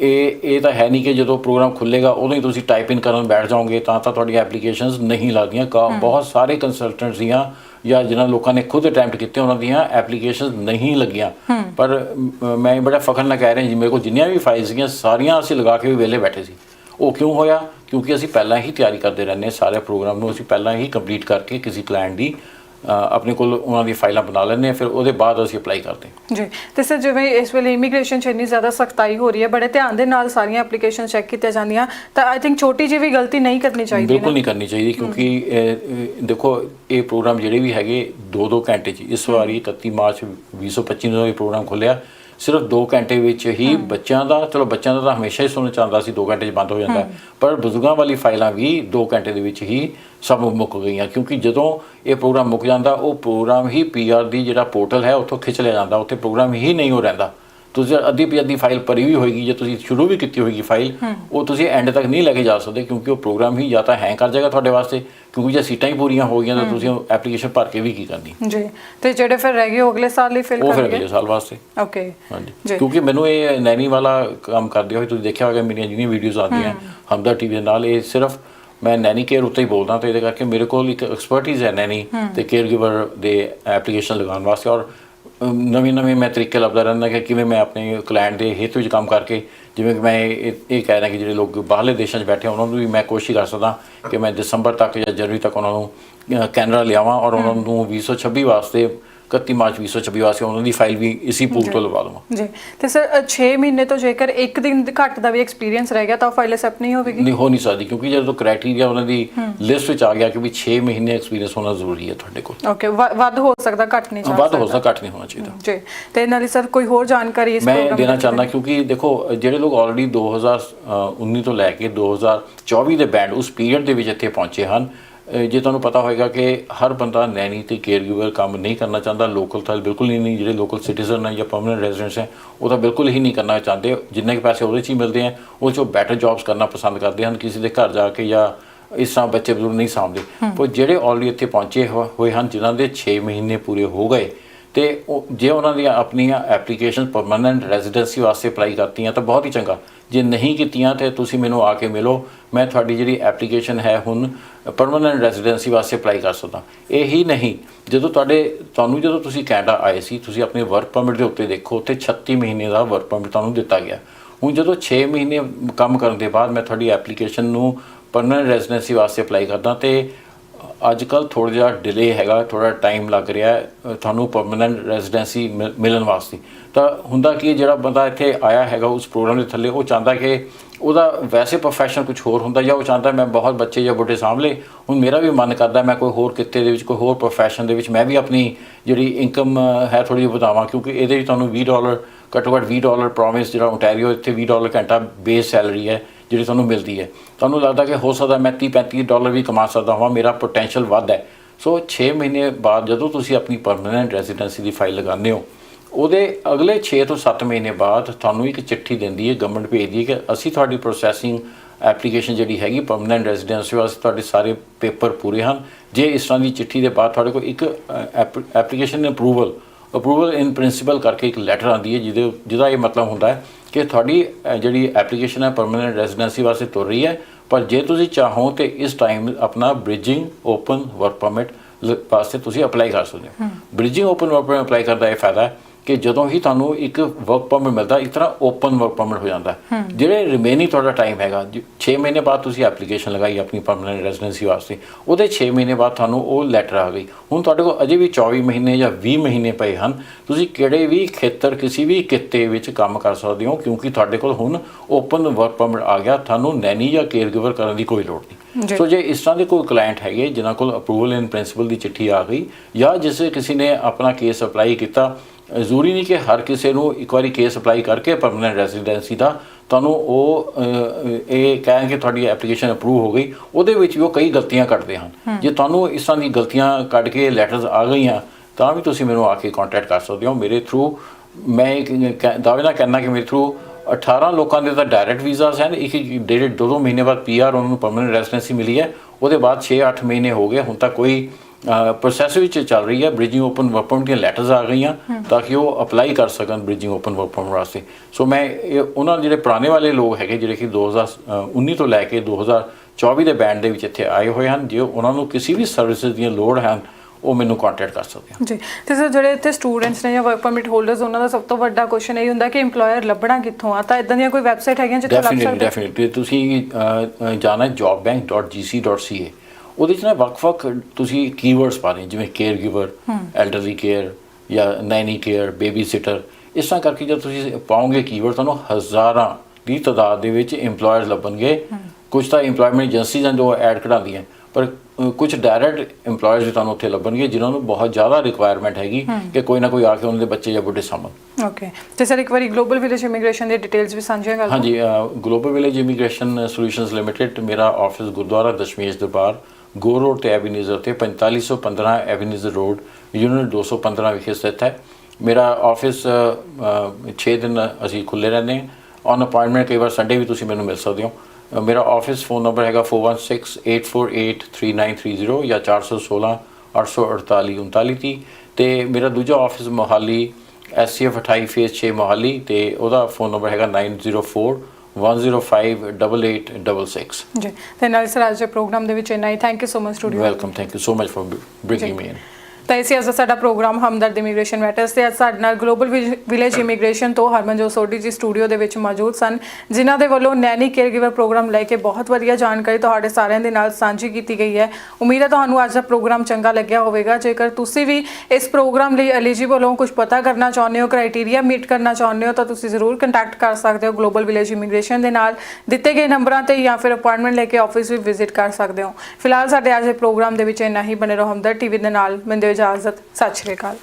ਇਹ ਇਹ ਤਾਂ ਹੈ ਨਹੀਂ ਕਿ ਜਦੋਂ ਪ੍ਰੋਗਰਾਮ ਖੁੱਲੇਗਾ ਉਦੋਂ ਹੀ ਤੁਸੀਂ ਟਾਈਪ ਇਨ ਕਰਨ ਬੈਠ ਜਾਓਗੇ ਤਾਂ ਤਾਂ ਤੁਹਾਡੀਆਂ ਐਪਲੀਕੇਸ਼ਨਸ ਨਹੀਂ ਲੱਗਦੀਆਂ ਕਾ- ਬਹੁਤ ਸਾਰੇ ਕੰਸਲਟੈਂਟਸ ਦੀਆਂ ਜਾਂ ਜਿਨ੍ਹਾਂ ਲੋਕਾਂ ਨੇ ਖੁਦ ਅਟੈਂਪਟ ਕੀਤੇ ਉਹਨਾਂ ਦੀਆਂ ਐਪਲੀਕੇਸ਼ਨਸ ਨਹੀਂ ਲੱਗੀਆਂ। ਪਰ ਮ- ਬੜਾ ਫਖਰ ਨਾਲ ਕਹਿ ਰਿਹਾ ਜੀ ਮੇਰੇ ਕੋਲ ਜਿੰਨੀਆਂ ਵੀ ਫਾਈਲਸ ਸੀਗੀਆਂ ਸਾਰੀਆਂ ਅਸੀਂ ਲਗਾ ਕੇ ਵੀ ਵਿਹਲੇ ਬੈਠੇ ਸੀ। ਉਹ ਕਿਉਂ ਹੋਇਆ? ਕਿਉਂਕਿ ਅਸੀਂ ਪਹਿਲਾਂ ਹੀ ਤਿਆਰੀ ਕਰਦੇ ਰਹਿੰਦੇ ਸਾਰੇ ਪ੍ਰੋਗਰਾਮ ਨੂੰ ਅਸੀਂ ਪਹਿਲਾਂ ਹੀ ਕੰਪਲੀਟ ਕਰਕੇ ਕਿਸੇ ਕਲਾਇੰਟ ਦੀ ਆਪਣੇ ਕੋਲ ਉਹਨਾਂ ਦੀ ਫਾਈਲਾਂ ਬਣਾ ਲੈਂਦੇ ਹਾਂ ਫਿਰ ਉਹਦੇ ਬਾਅਦ ਅਸੀਂ ਅਪਲਾਈ ਕਰਦੇ ਹਾਂ। ਜੀ ਤੇ ਸਰ ਜਿਵੇਂ ਇਸ ਵੇਲੇ ਇਮੀਗ੍ਰੇਸ਼ਨ 'ਚ ਇੰਨੀ ਜ਼ਿਆਦਾ ਸਖਤਾਈ ਹੋ ਰਹੀ ਹੈ ਬੜੇ ਧਿਆਨ ਦੇ ਨਾਲ ਸਾਰੀਆਂ ਐਪਲੀਕੇਸ਼ਨ ਚੈੱਕ ਕੀਤੀਆਂ ਜਾਂਦੀਆਂ ਤਾਂ ਆਈ ਥਿੰਕ ਛੋਟੀ ਜਿਹੀ ਵੀ ਗਲਤੀ ਨਹੀਂ ਕਰਨੀ ਚਾਹੀਦੀ ਬਿਲਕੁਲ ਨਹੀਂ ਕਰਨੀ ਚਾਹੀਦੀ ਕਿਉਂਕਿ ਦੇਖੋ ਇਹ ਪ੍ਰੋਗਰਾਮ ਜਿਹੜੇ ਵੀ ਹੈਗੇ 2-2 ਘੰਟੇ ਚ ਇਸ ਵਾਰੀ 31 ਮਾਰਚ 2025 ਨੂੰ ਇਹ ਪ੍ਰੋਗਰਾਮ ਖੁੱਲਿਆ ਸਿਰਫ 2 ਘੰਟੇ ਵਿੱਚ ਹੀ ਬੱਚਿਆਂ ਦਾ ਚਲੋ ਬੱਚਿਆਂ ਦਾ ਤਾਂ ਹਮੇਸ਼ਾ ਹੀ ਸੁਣਨਾ ਚਾਹੁੰਦਾ ਸੀ 2 ਘੰਟੇ ਚ ਬੰਦ ਹੋ ਜਾਂਦਾ। ਪਰ ਬਜ਼ੁਰਗਾਂ ਵਾਲੀ ਫਾਈਲਾਂ ਵੀ 2 ਘੰਟੇ ਦੇ ਵਿੱਚ ਹੀ ਸਭ ਮੁੱਕ ਗਈਆਂ ਕਿਉਂਕਿ ਜਦੋਂ ਇਹ ਪ੍ਰੋਗਰਾਮ ਮੁੱਕ ਜਾਂਦਾ ਉਹ ਪ੍ਰੋਗਰਾਮ ਹੀ ਪੀਆਰ ਦੀ ਜਿਹੜਾ ਪੋਰਟਲ ਹੈ ਉੱਥੋਂ ਖਿੱਚ ਲਿਆ ਜਾਂਦਾ ਉੱਥੇ ਪ੍ਰੋਗਰਾਮ ਹੀ ਨਹੀਂ ਹੋ ਰਹਿੰਦਾ। ਤੁਸੀਂ ਅੱਧੀ ਪੀ ਅੱਧੀ ਫਾਈਲ ਭਰੀ ਵੀ ਹੋਏਗੀ ਜੇ ਤੁਸੀਂ ਸ਼ੁਰੂ ਵੀ ਕੀਤੀ ਹੋਏਗੀ ਫਾਈਲ ਉਹ ਤੁਸੀਂ ਐਂਡ ਤੱਕ ਨਹੀਂ ਲੈ ਕੇ ਜਾ ਸਕਦੇ ਕਿਉਂਕਿ ਉਹ ਪ੍ਰੋਗਰਾਮ ਹੀ ਜਾਂ ਤਾਂ ਹੈਂਗ ਕਰ ਜਾਏਗਾ ਤੁਹਾਡੇ ਵਾਸਤੇ ਕਿਉਂਕਿ ਜੇ ਸੀਟਾਂ ਹੀ ਪੂਰੀਆਂ ਹੋ ਗਈਆਂ ਤਾਂ ਤੁਸੀਂ ਐਪਲੀਕੇਸ਼ਨ ਭਰ ਕੇ ਵੀ ਕੀ ਕਰਨੀ। ਜੀ ਤੇ ਜਿਹੜੇ ਫਿਰ ਰਹਿ ਗਏ ਅਗਲੇ ਸਾਲ ਲਈ ਫਿਲ ਉਹ ਫਿਰ ਕਰਨਗੇ? ਅਗਲੇ ਸਾਲ ਵਾਸਤੇ। ਓਕੇ ਹਾਂਜੀ। ਕਿਉਂਕਿ ਮੈਨੂੰ ਇਹ ਨੈਨੀ ਵਾਲਾ ਕੰਮ ਕਰਦੇ ਹੋਏ ਤੁਸੀਂ ਦੇਖਿਆ ਹੋਵੇਗਾ ਮੇਰੀਆਂ ਜਿੰਨੀਆਂ ਵੀਡੀਓਜ਼ ਆਉਂਦੀਆਂ ਹਮਦਰ ਟੀਵੀ ਦੇ ਨਾਲ ਇਹ ਸਿਰਫ ਮੈਂ ਨੈਨੀ ਕੇਅਰ ਉੱਤੇ ਹੀ ਬੋਲਦਾ ਤੇ ਇਹਦੇ ਕਰਕੇ ਮੇਰੇ ਕੋਲ ਇੱਕ ਐਕਸਪਰਟਿਜ਼ ਹੈ ਨੈਨੀ ਤੇ ਕੇਅਰ ਗਿਵਰ ਦੇ ਐਪਲੀਕੇਸ਼ਨ ਲਗਾਉਣ ਵਾਸਤੇ ਔਰ ਨਵੇਂ ਨਵੇਂ ਮੈਂ ਤਰੀਕੇ ਲੱਭਦਾ ਰਹਿੰਦਾ ਕਿ ਕਿਵੇਂ ਮੈਂ ਆਪਣੇ ਕਲਾਇੰਟ ਦੇ ਹਿੱਤ ਵਿੱਚ ਕੰਮ ਕਰਕੇ ਜਿਵੇਂ ਕਿ ਮੈਂ ਇਹ ਇਹ ਕਹਿ ਰਿਹਾ ਕਿ ਜਿਹੜੇ ਲੋਕ ਬਾਹਰਲੇ ਦੇਸ਼ਾਂ 'ਚ ਬੈਠੇ ਆ, ਉਹਨਾਂ ਨੂੰ ਵੀ ਮੈਂ ਕੋਸ਼ਿਸ਼ ਕਰ ਸਕਦਾ ਕਿ ਮੈਂ ਦਸੰਬਰ ਤੱਕ ਜਾਂ ਜਨਵਰੀ ਤੱਕ ਉਹਨਾਂ ਨੂੰ ਕੈਨੇਡਾ ਲਿਆਵਾਂ ਔਰ ਉਹਨਾਂ ਨੂੰ 2026 ਵਾਸਤੇ 31 ਮਾਰਚ 2026 ਵਾਸਤੇ ਉਹਨਾਂ ਦੀ ਫਾਈਲ ਵੀ ਇਸੀ ਪੂਲ ਤੋਂ ਲਵਾ ਦਵਾਂ ਜੀ। ਤੇ ਸਰ 6 ਮਹੀਨੇ ਤੋਂ ਜੇਕਰ ਇੱਕ ਦਿਨ ਘੱਟ ਦਾ ਵੀ ਐਕਸਪੀਰੀਅੰਸ ਰਹਿ ਗਿਆ ਤਾਂ ਫਾਈਲ ਅਸੈਪਟ ਨਹੀਂ ਹੋਵੇਗੀ? ਨਹੀਂ ਹੋ ਨਹੀਂ ਸਕਦੀ ਕਿਉਂਕਿ ਜਦੋਂ ਕ੍ਰਾਈਟੇਰੀਆ ਉਹਨਾਂ ਦੀ ਲਿਸਟ ਵਿੱਚ ਆ ਗਿਆ ਕਿ ਵੀ 6 ਮਹੀਨੇ ਐਕਸਪੀਰੀਅੰਸ ਹੋਣਾ ਜ਼ਰੂਰੀ ਹੈ ਤੁਹਾਡੇ ਕੋਲ। ਓਕੇ ਵੱਧ ਹੋ ਸਕਦਾ ਘੱਟ ਨਹੀਂ ਜਾ ਵੱਧ ਹੋ ਸਕਦਾ। ਘੱਟ ਨਹੀਂ ਹੋਣਾ ਚਾਹੀਦਾ। ਜੀ। ਤੇ ਨਾਲ ਸਰ ਕੋਈ ਹੋਰ ਜਾਣਕਾਰੀ ਇਸ ਮੈਂ program ਦੇਣਾ ਚਾਹੁੰਦਾ ਕਿਉਂਕਿ ਦੇਖੋ ਜਿਹੜੇ ਲੋਕ ਆਲਰੇਡੀ 2019 ਤੋਂ ਲੈ ਕੇ 2024 ਦੇ ਬੈਂਡ ਉਸ ਪੀਰੀਅਡ ਦੇ ਵਿੱਚ ਇੱਥੇ ਪਹੁੰਚੇ ਹਨ ਜੇ ਤੁਹਾਨੂੰ ਪਤਾ ਹੋਏਗਾ ਕਿ ਹਰ ਬੰਦਾ ਨੈਣੀ ਤੇ ਕੇਅਰਗਿਵਰ ਕੰਮ ਨਹੀਂ ਕਰਨਾ ਚਾਹੁੰਦਾ ਲੋਕਲ ਤਾਂ ਬਿਲਕੁਲ ਹੀ ਨਹੀਂ ਜਿਹੜੇ ਲੋਕਲ ਸਿਟੀਜ਼ਨ ਹੈ ਜਾਂ ਪਰਮਨੈਂਟ ਰੈਜ਼ੀਡੈਂਟਸ ਹੈ ਉਹ ਤਾਂ ਬਿਲਕੁਲ ਹੀ ਨਹੀਂ ਕਰਨਾ ਚਾਹੁੰਦੇ। ਜਿੰਨੇ ਕੁ ਪੈਸੇ ਉਹਦੇ 'ਚ ਹੀ ਮਿਲਦੇ ਆ ਉਹ 'ਚੋਂ ਬੈਟਰ ਜੌਬਸ ਕਰਨਾ ਪਸੰਦ ਕਰਦੇ ਹਨ ਕਿਸੇ ਦੇ ਘਰ ਜਾ ਕੇ ਜਾਂ ਇਸ ਤਰ੍ਹਾਂ ਬੱਚੇ ਬਜ਼ੁਰਗ ਨਹੀਂ ਸਾਂਭਦੇ। ਪਰ ਜਿਹੜੇ ਆਲਰੇਡੀ ਇੱਥੇ ਪਹੁੰਚੇ ਹੋਏ ਹਨ ਜਿਨ੍ਹਾਂ ਦੇ 6 ਮਹੀਨੇ ਪੂਰੇ ਹੋ ਗਏ ਤੇ ਉਹ ਜੇ ਉਹਨਾਂ ਦੀਆਂ ਆਪਣੀਆਂ ਐਪਲੀਕੇਸ਼ਨ ਪਰਮਨੈਂਟ ਰੈਜ਼ੀਡੈਂਸੀ ਵਾਸਤੇ ਅਪਲਾਈ ਕਰਤੀਆਂ ਤਾਂ ਬਹੁਤ ਹੀ ਚੰਗਾ। ਜੇ ਨਹੀਂ ਕੀਤੀਆਂ ਤੇ ਤੁਸੀਂ ਮੈਨੂੰ ਆ ਕੇ ਮਿਲੋ, ਮੈਂ ਤੁਹਾਡੀ ਜਿਹੜੀ ਐਪਲੀਕੇਸ਼ਨ ਹੈ ਹੁਣ ਪਰਮਨੈਂਟ ਰੈਜ਼ੀਡੈਂਸੀ ਵਾਸਤੇ ਅਪਲਾਈ ਕਰ ਸਕਦਾ। ਇਹੀ ਨਹੀਂ, ਜਦੋਂ ਤੁਹਾਡੇ, ਤੁਹਾਨੂੰ ਜਦੋਂ ਤੁਸੀਂ ਕੈਨੇਡਾ ਆਏ ਸੀ, ਤੁਸੀਂ ਆਪਣੇ ਵਰਕ ਪਰਮਿਟ ਦੇ ਉੱਤੇ ਦੇਖੋ, ਉੱਥੇ 36 ਮਹੀਨੇ ਦਾ ਵਰਕ ਪਰਮਿਟ ਤੁਹਾਨੂੰ ਦਿੱਤਾ ਗਿਆ। ਹੁਣ ਜਦੋਂ 6 ਮਹੀਨੇ ਕੰਮ ਕਰਨ ਦੇ ਬਾਅਦ ਮੈਂ ਤੁਹਾਡੀ ਐਪਲੀਕੇਸ਼ਨ ਨੂੰ ਪਰਮਨੈਂਟ ਰੈਜ਼ੀਡੈਂਸੀ ਵਾਸਤੇ ਅਪਲਾਈ ਕਰਦਾ ਤੇ ਅੱਜ ਕੱਲ ਥੋੜਾ ਜਿਹਾ ਡਿਲੇ ਹੈਗਾ ਥੋੜਾ ਟਾਈਮ ਲੱਗ ਰਿਹਾ ਤੁਹਾਨੂੰ ਪਰਮਨੈਂਟ ਰੈਜ਼ੀਡੈਂਸੀ ਮਿਲਣ ਵਾਸਤੇ। ਤਾਂ ਹੁੰਦਾ ਕਿ ਜਿਹੜਾ ਬੰਦਾ ਇੱਥੇ ਆਇਆ ਹੈਗਾ ਉਸ ਪ੍ਰੋਗਰਾਮ ਦੇ ਥੱਲੇ, ਉਹ ਚਾਹੁੰਦਾ ਕਿ ਉਹਦਾ ਵੈਸੇ ਪ੍ਰੋਫੈਸ਼ਨ ਕੁਝ ਹੋਰ ਹੁੰਦਾ ਜਾਂ ਉਹ ਚਾਹੁੰਦਾ ਮੈਂ ਬਹੁਤ ਬੱਚੇ ਜਾਂ ਬੁੱਢੇ ਸਾਂਭਲੇ ਹੁਣ ਮੇਰਾ ਵੀ ਮਨ ਕਰਦਾ ਮੈਂ ਕੋਈ ਹੋਰ ਕਿੱਤੇ ਦੇ ਵਿੱਚ, ਕੋਈ ਹੋਰ ਪ੍ਰੋਫੈਸ਼ਨ ਦੇ ਵਿੱਚ ਮੈਂ ਵੀ ਆਪਣੀ ਜਿਹੜੀ ਇਨਕਮ ਹੈ ਥੋੜੀ ਜਿਹੀ ਵਧਾਵਾਂ, ਕਿਉਂਕਿ ਇਹਦੇ ਵਿੱਚ ਤੁਹਾਨੂੰ 20 ਡਾਲਰ ਘੱਟੋ ਘੱਟ 20 ਡਾਲਰ ਪ੍ਰੋਮਿਸ ਜਿਹੜਾ ਓਨਟਾਰੀਓ ਇੱਥੇ 20 ਡਾਲਰ ਘੰਟਾ ਬੇਸ ਸੈਲਰੀ ਹੈ। ਜਿਹੜੀ ਤੁਹਾਨੂੰ ਮਿਲਦੀ ਹੈ। ਤੁਹਾਨੂੰ ਲੱਗਦਾ ਕਿ ਹੋ ਸਕਦਾ ਮੈਂ 30 35 ਡਾਲਰ ਵੀ ਕਮਾ ਸਕਦਾ ਹਾਂ ਮੇਰਾ ਪੋਟੈਂਸ਼ੀਅਲ ਵੱਧ ਹੈ। ਸੋ 6 ਮਹੀਨੇ ਬਾਅਦ ਜਦੋਂ ਤੁਸੀਂ ਆਪਣੀ ਪਰਮਨੈਂਟ ਰੈਜ਼ੀਡੈਂਸੀ ਦੀ ਫਾਈਲ ਲਗਾਉਂਦੇ ਹੋ, ਉਹਦੇ ਅਗਲੇ 6 ਤੋਂ 7 ਮਹੀਨੇ ਬਾਅਦ ਤੁਹਾਨੂੰ ਇੱਕ ਚਿੱਠੀ ਦਿੰਦੀ ਹੈ ਗਵਰਨਮੈਂਟ ਭੇਜਦੀ ਹੈ ਕਿ ਅਸੀਂ ਤੁਹਾਡੀ ਪ੍ਰੋਸੈਸਿੰਗ ਐਪਲੀਕੇਸ਼ਨ ਜਿਹੜੀ ਹੈਗੀ ਪਰਮਨੈਂਟ ਰੈਜ਼ੀਡੈਂਸੀ ਵਾਸਤੇ ਤੁਹਾਡੇ ਸਾਰੇ ਪੇਪਰ ਪੂਰੇ ਹਨ। ਜੇ ਇਸ ਤਰ੍ਹਾਂ ਦੀ ਚਿੱਠੀ ਦੇ ਬਾਅਦ ਤੁਹਾਡੇ ਕੋਲ ਇੱਕ application approval approval in principle ਕਰਕੇ ਇੱਕ ਲੈਟਰ ਆਉਂਦੀ ਹੈ ਜਿਹਦੇ ਜਿਹਦਾ ਇਹ ਮਤਲਬ ਹੁੰਦਾ ਹੈ ਕਿ ਤੁਹਾਡੀ ਅ, ਜਿਹੜੀ ਐਪਲੀਕੇਸ਼ਨ ਹੈ ਪਰਮਨੈਂਟ ਰੈਜ਼ੀਡੈਂਸੀ ਵਾਸਤੇ ਤੁਰ ਰਹੀ ਹੈ ਪਰ ਜੇ ਤੁਸੀਂ ਚਾਹੋ ਤੇ ਇਸ ਟਾਈਮ ਆਪਣਾ ਬ੍ਰਿਜਿੰਗ ਓਪਨ ਵਰਕ ਪਰਮਿਟ ਵਾਸਤੇ ਤੁਸੀਂ ਅਪਲਾਈ ਕਰ ਸਕਦੇ ਹੋ। Bridging open work permit apply ਕਰਨ ਦਾ ਇਹ ਫਾਇਦਾ ਹੈ। ਕਿ ਜਦੋਂ ਹੀ ਤੁਹਾਨੂੰ ਇੱਕ ਵਰਕ ਪਰਮਿਟ ਮਿਲਦਾ ਇੱਕ ਤਰ੍ਹਾਂ ਓਪਨ ਵਰਕ ਪਰਮਿਟ ਹੋ ਜਾਂਦਾ। ਜਿਹੜੇ ਰਿਮੇਨਿੰਗ ਤੁਹਾਡਾ ਟਾਈਮ ਹੈਗਾ 6 ਮਹੀਨੇ ਬਾਅਦ ਤੁਸੀਂ ਐਪਲੀਕੇਸ਼ਨ ਲਗਾਈ ਆਪਣੀ ਪਰਮਨੈਂਟ ਰੈਜ਼ੀਡੈਂਸੀ ਵਾਸਤੇ ਉਹਦੇ 6 ਮਹੀਨੇ ਬਾਅਦ ਤੁਹਾਨੂੰ ਉਹ ਲੈਟਰ ਆ ਗਈ। ਹੁਣ ਤੁਹਾਡੇ ਕੋਲ ਅਜੇ ਵੀ 24 ਮਹੀਨੇ ਜਾਂ 20 ਮਹੀਨੇ ਪਏ ਹਨ। ਤੁਸੀਂ ਕਿਹੜੇ ਵੀ ਖੇਤਰ ਕਿਸੇ ਵੀ ਕਿੱਤੇ ਵਿੱਚ ਕੰਮ ਕਰ ਸਕਦੇ ਹੋ ਕਿਉਂਕਿ ਤੁਹਾਡੇ ਕੋਲ ਹੁਣ ਓਪਨ ਵਰਕ ਪਰਮਿਟ ਆ ਗਿਆ। ਤੁਹਾਨੂੰ ਨੈਨੀ ਜਾਂ ਕੇਅਰਗਿਵਰ ਕਰਨ ਦੀ ਕੋਈ ਲੋੜ ਨਹੀਂ। ਸੋ ਜੇ ਇਸ ਤਰ੍ਹਾਂ ਦੇ ਕੋਈ ਕਲਾਇੰਟ ਹੈਗੇ ਜਿਨ੍ਹਾਂ ਕੋਲ ਅਪਰੂਵਲ ਇਨ ਪ੍ਰਿੰਸੀਪਲ ਦੀ ਚਿੱਠੀ ਆ ਗਈ ਜਾਂ ਜਿਸ ਕਿਸੇ ਨੇ ਆਪਣਾ ਕੇਸ ਅਪਲਾਈ ਕੀਤਾ ਜ਼ਰੂਰੀ ਨਹੀਂ ਕਿ ਹਰ ਕਿਸੇ ਨੂੰ ਇੱਕ ਵਾਰੀ ਕੇਸ ਅਪਲਾਈ ਕਰਕੇ ਪਰਮਨੈਂਟ ਰੈਜ਼ੀਡੈਂਸੀ ਦਾ ਤੁਹਾਨੂੰ ਉਹ ਇਹ ਕਹਿਣ ਕਿ ਤੁਹਾਡੀ ਐਪਲੀਕੇਸ਼ਨ ਅਪਰੂਵ ਹੋ ਗਈ ਉਹਦੇ ਵਿੱਚ ਵੀ ਉਹ ਕਈ ਗਲਤੀਆਂ ਕੱਢਦੇ ਹਨ। ਜੇ ਤੁਹਾਨੂੰ ਇਸ ਤਰ੍ਹਾਂ ਦੀ ਗਲਤੀਆਂ ਕੱਢ ਕੇ ਲੈਟਰਸ ਆ ਗਈਆਂ ਤਾਂ ਵੀ ਤੁਸੀਂ ਮੈਨੂੰ ਆ ਕੇ ਕੰਟੈਕਟ ਕਰ ਸਕਦੇ ਹੋ। ਮੇਰੇ ਥਰੂ ਮੈਂ ਦਾਅਵੇ ਨਾਲ ਕਹਿੰਦਾ ਕਿ ਮੇਰੇ ਥਰੂ 18 ਲੋਕਾਂ ਦੇ ਤਾਂ ਡਾਇਰੈਕਟ ਵੀਜ਼ਾਸ ਹਨ। ਇੱਕ ਇੱਕ ਡੇਢ ਦੋ ਦੋ ਮਹੀਨੇ ਬਾਅਦ ਪੀਆਰ ਉਹਨਾਂ ਨੂੰ ਪਰਮਨੈਂਟ ਰੈਜ਼ੀਡੈਂਸੀ ਮਿਲੀ ਹੈ। ਉਹਦੇ ਬਾਅਦ 6-8 ਮਹੀਨੇ ਹੋ ਗਏ ਹੁਣ ਤੱਕ ਕੋਈ ਪ੍ਰੋਸੈਸ ਵਿੱਚ ਚੱਲ ਰਹੀ ਹੈ। ਬ੍ਰਿਜਿੰਗ ਓਪਨ ਵਰਕ ਪਰਮਿਟ ਦੀਆਂ ਲੈਟਰਸ ਆ ਗਈਆਂ ਤਾਂ ਕਿ ਉਹ ਅਪਲਾਈ ਕਰ ਸਕਣ ਬ੍ਰਿਜਿੰਗ ਓਪਨ ਵਰਕ ਪਰਮਿਟ ਵਾਸਤੇ। ਸੋ ਮੈਂ ਉਹਨਾਂ ਜਿਹੜੇ ਪੁਰਾਣੇ ਵਾਲੇ ਲੋਕ ਹੈਗੇ ਜਿਹੜੇ ਕਿ 2019 ਤੋਂ ਲੈ ਕੇ 2024 ਦੇ ਬੈਂਡ ਦੇ ਵਿੱਚ ਇੱਥੇ ਆਏ ਹੋਏ ਹਨ ਜੇ ਉਹਨਾਂ ਨੂੰ ਕਿਸੇ ਵੀ ਸਰਵਿਸਿਜ਼ ਦੀਆਂ ਲੋੜ ਹਨ ਉਹ ਮੈਨੂੰ ਕੰਟੈਕਟ ਕਰ ਸਕਦੇ ਹਨ। ਜੀ। ਤੇ ਸਰ ਜਿਹੜੇ ਇੱਥੇ ਸਟੂਡੈਂਟਸ ਨੇ ਜਾਂ ਵਰਕ ਪਰਮਿਟ ਹੋਲਡਰਸ ਉਹਨਾਂ ਦਾ ਸਭ ਤੋਂ ਵੱਡਾ ਕੁਐਸਚਨ ਇਹ ਹੁੰਦਾ ਕਿ EMPLOYER ਲੱਭਣਾ ਕਿੱਥੋਂ ਆ? ਤਾਂ ਇਦਾਂ ਦੀਆਂ ਕੋਈ ਵੈਬਸਾਈਟ ਹੈਗੀਆਂ ਜਿੱਥੇ ਲੱਭ ਸਕਦੇ? ਡੈਫੀਨਿਟਲੀ ਤੁਸੀਂ ਜਾਣਾ jobbank.gc.ca ਉਹਦੇ 'ਚ ਨਾ ਵੱਖ-ਵੱਖ ਤੁਸੀਂ ਕੀਵਰਡਸ ਪਾਣੇ ਜਿਵੇਂ ਕੇਅਰ ਗਿਵਰ ਐਲਡਰਲੀ ਕੇਅਰ ਜਾਂ ਨੈਨੀ ਕੇਅਰ ਬੇਬੀ ਸਿਟਰ ਇਸ ਤਰ੍ਹਾਂ ਕਰਕੇ ਜਦ ਤੁਸੀਂ ਪਾਓਗੇ ਕੀਵਰਡ ਤੁਹਾਨੂੰ ਹਜ਼ਾਰਾਂ ਦੀ ਤਾਦਾਦ ਦੇ ਵਿੱਚ EMPLOYERS ਲੱਭਣਗੇ। ਕੁਝ ਤਾਂ EMPLOYMENT ਏਜੰਸੀਜ਼ ਹਨ ਜੋ ਐਡ ਕਢਾਉਂਦੀਆਂ ਪਰ ਕੁਝ ਡਾਇਰੈਕਟ EMPLOYERS ਵੀ ਤੁਹਾਨੂੰ ਉੱਥੇ ਲੱਭਣਗੇ ਜਿਨ੍ਹਾਂ ਨੂੰ ਬਹੁਤ ਜ਼ਿਆਦਾ ਰਿਕੁਆਇਰਮੈਂਟ ਹੈਗੀ ਕਿ ਕੋਈ ਨਾ ਕੋਈ ਆ ਕੇ ਉਹਨਾਂ ਦੇ ਬੱਚੇ ਜਾਂ ਬੁੱਢੇ ਸਾਂਭਣ। ਓਕੇ ਤੇ ਸਰ ਇੱਕ ਵਾਰੀ ਗਲੋਬਲ ਵਿਲੇਜ ਇਮੀਗ੍ਰੇਸ਼ਨ ਦੇ ਡਿਟੇਲਸ ਵੀ ਸਾਂਝੀਆਂ ਕਰ ਹਾਂਜੀ global village immigration solutions limited ਮੇਰਾ ਆਫਿਸ ਗੁਰਦੁਆਰਾ ਦਸ਼ਮੇਸ਼ ਦਰਬਾਰ। ਗੋ ਰੋਡ ਤੇ ਐਵੀਨਿਊਜ਼ ਤੇ 4515 ਐਵੀਨਿਊਜ਼ ਰੋਡ, ਯੂਨਿਟ 215 ਵਿਖੇ ਸਥਿਤ ਹੈ। ਮੇਰਾ ਆਫਿਸ 6 ਦਿਨ ਅਸੀਂ ਖੁੱਲੇ ਰਹਿੰਦੇ ਹਾਂ। ਔਨ ਅਪਾਇੰਟਮੈਂਟ ਕਈ ਵਾਰ ਸੰਡੇ ਵੀ ਤੁਸੀਂ ਮੈਨੂੰ ਮਿਲ ਸਕਦੇ ਹੋ। ਮੇਰਾ ਆਫਿਸ ਫੋਨ ਨੰਬਰ ਹੈਗਾ 4168483930 ਜਾਂ 416 848 3930 ਤੇ ਮੇਰਾ ਦੂਜਾ office Mohali SCF 28 phase 6 Mohali ਤੇ ਉਹਦਾ ਫੋਨ ਨੰਬਰ ਹੈਗਾ 904 105 8866 ਜੀ ਤੇ ਨਾਲ ਸਰ ਅੱਜ ਦੇ ਪ੍ਰੋਗਰਾਮ ਦੇ ਵਿੱਚ ਇੰਨਾ ਹੀ। Thank you so much studio welcome thank you so much for bringing me in ਤਾਂ ਇਸੇ ਅੱਜ ਸਾਡਾ ਪ੍ਰੋਗਰਾਮ ਹਮਦਰਦ ਇਮੀਗ੍ਰੇਸ਼ਨ ਮੈਟਰਸ ਤੇ ਅੱਜ ਸਾਡੇ ਨਾਲ ਗਲੋਬਲ ਵਿਲੇਜ ਇਮੀਗ੍ਰੇਸ਼ਨ ਤੋਂ ਹਰਮਨਜੋਤ ਸੋਢੀ ਜੀ ਸਟੂਡੀਓ ਦੇ ਵਿੱਚ ਮੌਜੂਦ ਸਨ, ਜਿਨ੍ਹਾਂ ਦੇ ਵੱਲੋਂ ਨੈਨੀ ਕੇਅਰਗਿਵਰ ਪ੍ਰੋਗਰਾਮ ਲੈ ਕੇ ਬਹੁਤ ਵਧੀਆ ਜਾਣਕਾਰੀ ਤੁਹਾਡੇ ਸਾਰਿਆਂ ਦੇ ਨਾਲ ਸਾਂਝੀ ਕੀਤੀ ਗਈ ਹੈ। ਉਮੀਦ ਹੈ ਤੁਹਾਨੂੰ ਅੱਜ ਦਾ ਪ੍ਰੋਗਰਾਮ ਚੰਗਾ ਲੱਗਿਆ ਹੋਵੇਗਾ। ਜੇਕਰ ਤੁਸੀਂ ਵੀ ਇਸ ਪ੍ਰੋਗਰਾਮ ਲਈ ਐਲੀਜੀਬਲ ਹੋ, ਕੁਝ ਪਤਾ ਕਰਨਾ ਚਾਹੁੰਦੇ ਹੋ, ਕ੍ਰਾਈਟੇਰੀਆ ਮੀਟ ਕਰਨਾ ਚਾਹੁੰਦੇ ਹੋ, ਤਾਂ ਤੁਸੀਂ ਜ਼ਰੂਰ ਕੰਟੈਕਟ ਕਰ ਸਕਦੇ ਹੋ ਗਲੋਬਲ ਵਿਲੇਜ ਇਮੀਗ੍ਰੇਸ਼ਨ ਦੇ ਨਾਲ। ਦਿੱਤੇ ਗਏ ਨੰਬਰਾਂ ਤੇ ਜਾਂ ਫਿਰ ਅਪਾਇੰਟਮੈਂਟ ਲੈ ਕੇ ਆਫਿਸ ਵੀ ਵਿਜ਼ਿਟ ਕਰ ਸਕਦੇ ਹੋ। ਫਿਲਹਾਲ ਸਾਡੇ ਅੱਜ ਦੇ ਪ੍ਰੋਗਰਾਮ ਦੇ ਵਿੱਚ ਇੰਨਾ ਹੀ। ਬਣੇ ਰਹੋ ਹਮਦਰ ਟੀਵੀ ਦੇ ਨਾਲ। ਮੈਂ ਇਜਾਜ਼ਤ। ਸਤਿ ਸ਼੍ਰੀ ਅਕਾਲ।